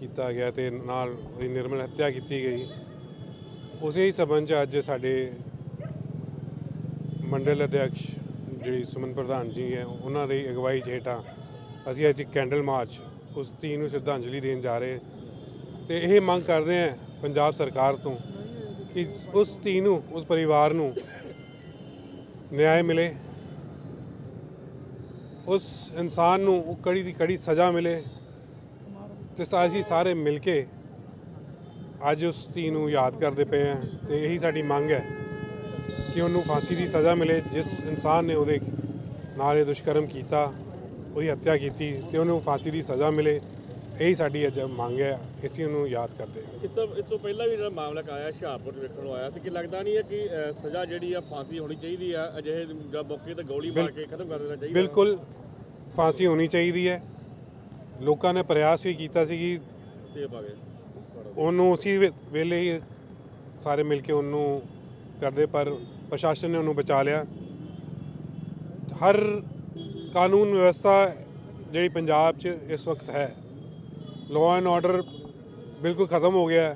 ਕੀਤਾ ਗਿਆ ਤੇ ਨਾਲ ਉਹਦੀ ਨਿਰਮਲ ਹੱਤਿਆ ਕੀਤੀ ਗਈ। ਉਸੇ ਹੀ ਸਬੰਧ 'ਚ ਅੱਜ ਸਾਡੇ ਮੰਡਲ ਅਧਿਕਸ਼ ਜਿਹੜੀ ਸੁਮਨ ਪ੍ਰਧਾਨ ਜੀ ਹੈ, ਉਹਨਾਂ ਦੀ ਅਗਵਾਈ 'ਚ ਹੇਠਾਂ ਅਸੀਂ ਅੱਜ ਕੈਂਡਲ ਮਾਰਚ, ਉਸ ਧੀ ਨੂੰ ਸ਼ਰਧਾਂਜਲੀ ਦੇਣ ਜਾ ਰਹੇ ਤੇ ਇਹ ਮੰਗ ਕਰਦੇ ਹਾਂ ਪੰਜਾਬ ਸਰਕਾਰ ਤੋਂ ਕਿ ਉਸ ਧੀ ਨੂੰ, ਉਸ ਪਰਿਵਾਰ ਨੂੰ ਨਿਆਂ ਮਿਲੇ, ਉਸ ਇਨਸਾਨ ਨੂੰ, ਉਹ ਕੜੀ ਦੀ ਕੜੀ ਸਜ਼ਾ ਮਿਲੇ ਤੇ ਅਸੀਂ ਸਾਰੇ ਮਿਲ ਕੇ ਅੱਜ ਉਸ ਧੀ ਨੂੰ ਯਾਦ ਕਰਦੇ ਪਏ ਹਾਂ ਤੇ ਇਹੀ ਸਾਡੀ ਮੰਗ ਹੈ ਕਿ ਉਹਨੂੰ ਫਾਂਸੀ ਦੀ ਸਜ਼ਾ ਮਿਲੇ ਜਿਸ ਇਨਸਾਨ ਨੇ ਉਹਦੇ ਨਾਲ ਇਹ ਦੁਸ਼ਕਰਮ ਕੀਤਾ ਉਹਦੀ ਹੱਤਿਆ ਕੀਤੀ ਤੇ ਉਹਨੂੰ ਫਾਂਸੀ ਦੀ ਸਜ਼ਾ ਮਿਲੇ ਇਹੀ ਸਾਡੀ ਅੱਜ ਮੰਗ ਹੈ ਅਸੀਂ ਉਹਨੂੰ ਯਾਦ ਕਰਦੇ ਹਾਂ। ਇਸ ਤੋਂ ਇਸ ਤੋਂ ਪਹਿਲਾਂ ਵੀ ਜਿਹੜਾ ਮਾਮਲਾ ਆਇਆ ਹੁਸ਼ਿਆਰਪੁਰ 'ਚ ਵੇਖਣ ਨੂੰ ਆਇਆ ਸੀ ਕਿ ਲੱਗਦਾ ਨਹੀਂ ਹੈ ਕਿ ਸਜ਼ਾ ਜਿਹੜੀ ਆ ਫਾਂਸੀ ਹੋਣੀ ਚਾਹੀਦੀ ਆ ਅਜਿਹੇ ਜਿਹੜਾ ਮੌਕੇ ਤੇ ਗੋਲੀ ਮਾਰ ਕੇ ਖਤਮ ਕਰ ਦੇਣਾ ਚਾਹੀਦਾ। ਬਿਲਕੁਲ ਫਾਂਸੀ ਹੋਣੀ ਚਾਹੀਦੀ ਹੈ। ਲੋਕਾਂ ਨੇ ਪ੍ਰਯਾਸ ਵੀ ਕੀਤਾ ਸੀ ਕਿ ਤੇ ਪਾਗੇ ਉਹਨੂੰ ਉਸੇ ਵੇਲੇ ਹੀ ਸਾਰੇ ਮਿਲ ਕੇ ਉਹਨੂੰ ਕਰਦੇ, ਪਰ ਪ੍ਰਸ਼ਾਸਨ ਨੇ ਉਹਨੂੰ ਬਚਾ ਲਿਆ। ਹਰ ਕਾਨੂੰਨ ਵਿਵਸਥਾ ਜਿਹੜੀ ਪੰਜਾਬ 'ਚ ਇਸ ਵਕਤ ਹੈ ਲਾਅ ਐਂਡ ਆਰਡਰ ਬਿਲਕੁਲ ਖਤਮ ਹੋ ਗਿਆ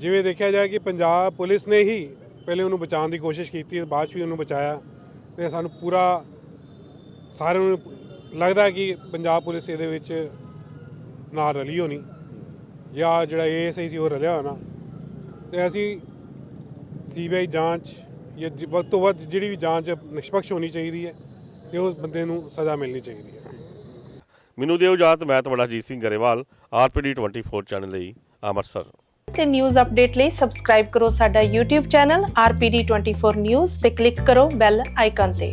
ਜਿਵੇਂ ਦੇਖਿਆ ਜਾਏ ਕਿ ਪੰਜਾਬ ਪੁਲਿਸ ਨੇ ਹੀ ਪਹਿਲੇ ਉਹਨੂੰ ਬਚਾਉਣ ਦੀ ਕੋਸ਼ਿਸ਼ ਕੀਤੀ, ਬਾਅਦ 'ਚ ਵੀ ਉਹਨੂੰ ਬਚਾਇਆ ਤੇ ਸਾਨੂੰ ਪੂਰਾ ਸਾਰਿਆਂ ਨੂੰ ਲੱਗਦਾ ਕਿ ਪੰਜਾਬ ਪੁਲਿਸ ਇਹਦੇ ਵਿੱਚ ਨਾਲ ਰਲੀ ਹੋਣੀ। ਜਾਂ ਜਿਹੜਾ ਏਐਸਆਈ ਸੀ ਉਹ ਰਲਿਆ ਹੋਣਾ। ਤੇ ਅਸੀਂ ਸੀਬੀਆਈ ਜਾਂਚ ਜਾਂ ਜ- ਵੱਧ ਤੋਂ ਵੱਧ ਜਿਹੜੀ ਵੀ ਜਾਂਚ ਨਿਸ਼ਪਕਸ਼ ਹੋਣੀ ਚਾਹੀਦੀ ਹੈ ਤੇ ਉਸ ਬੰਦੇ ਨੂੰ ਸਜ਼ਾ ਮਿਲਣੀ ਚਾਹੀਦੀ ਹੈ। ਮੈਨੂੰ ਦਿਓ ਇਜਾਜ਼ਤ ਮੈਂ ਤੁਹਾਡਾ ਜੀਤ ਸਿੰਘ ਗਰੇਵਾਲ ਆਰਪੀਡੀ 24 ਚੈਨਲ ਲਈ ਅੰਮ੍ਰਿਤਸਰ। ਤੇ ਨਿਊਜ਼ ਅਪਡੇਟ ਲਈ ਸਬਸਕ੍ਰਾਈਬ ਕਰੋ ਸਾਡਾ YouTube ਚੈਨਲ RPD24 News ਤੇ ਕਲਿੱਕ ਕਰੋ ਬੈਲ ਆਈਕਨ ਤੇ।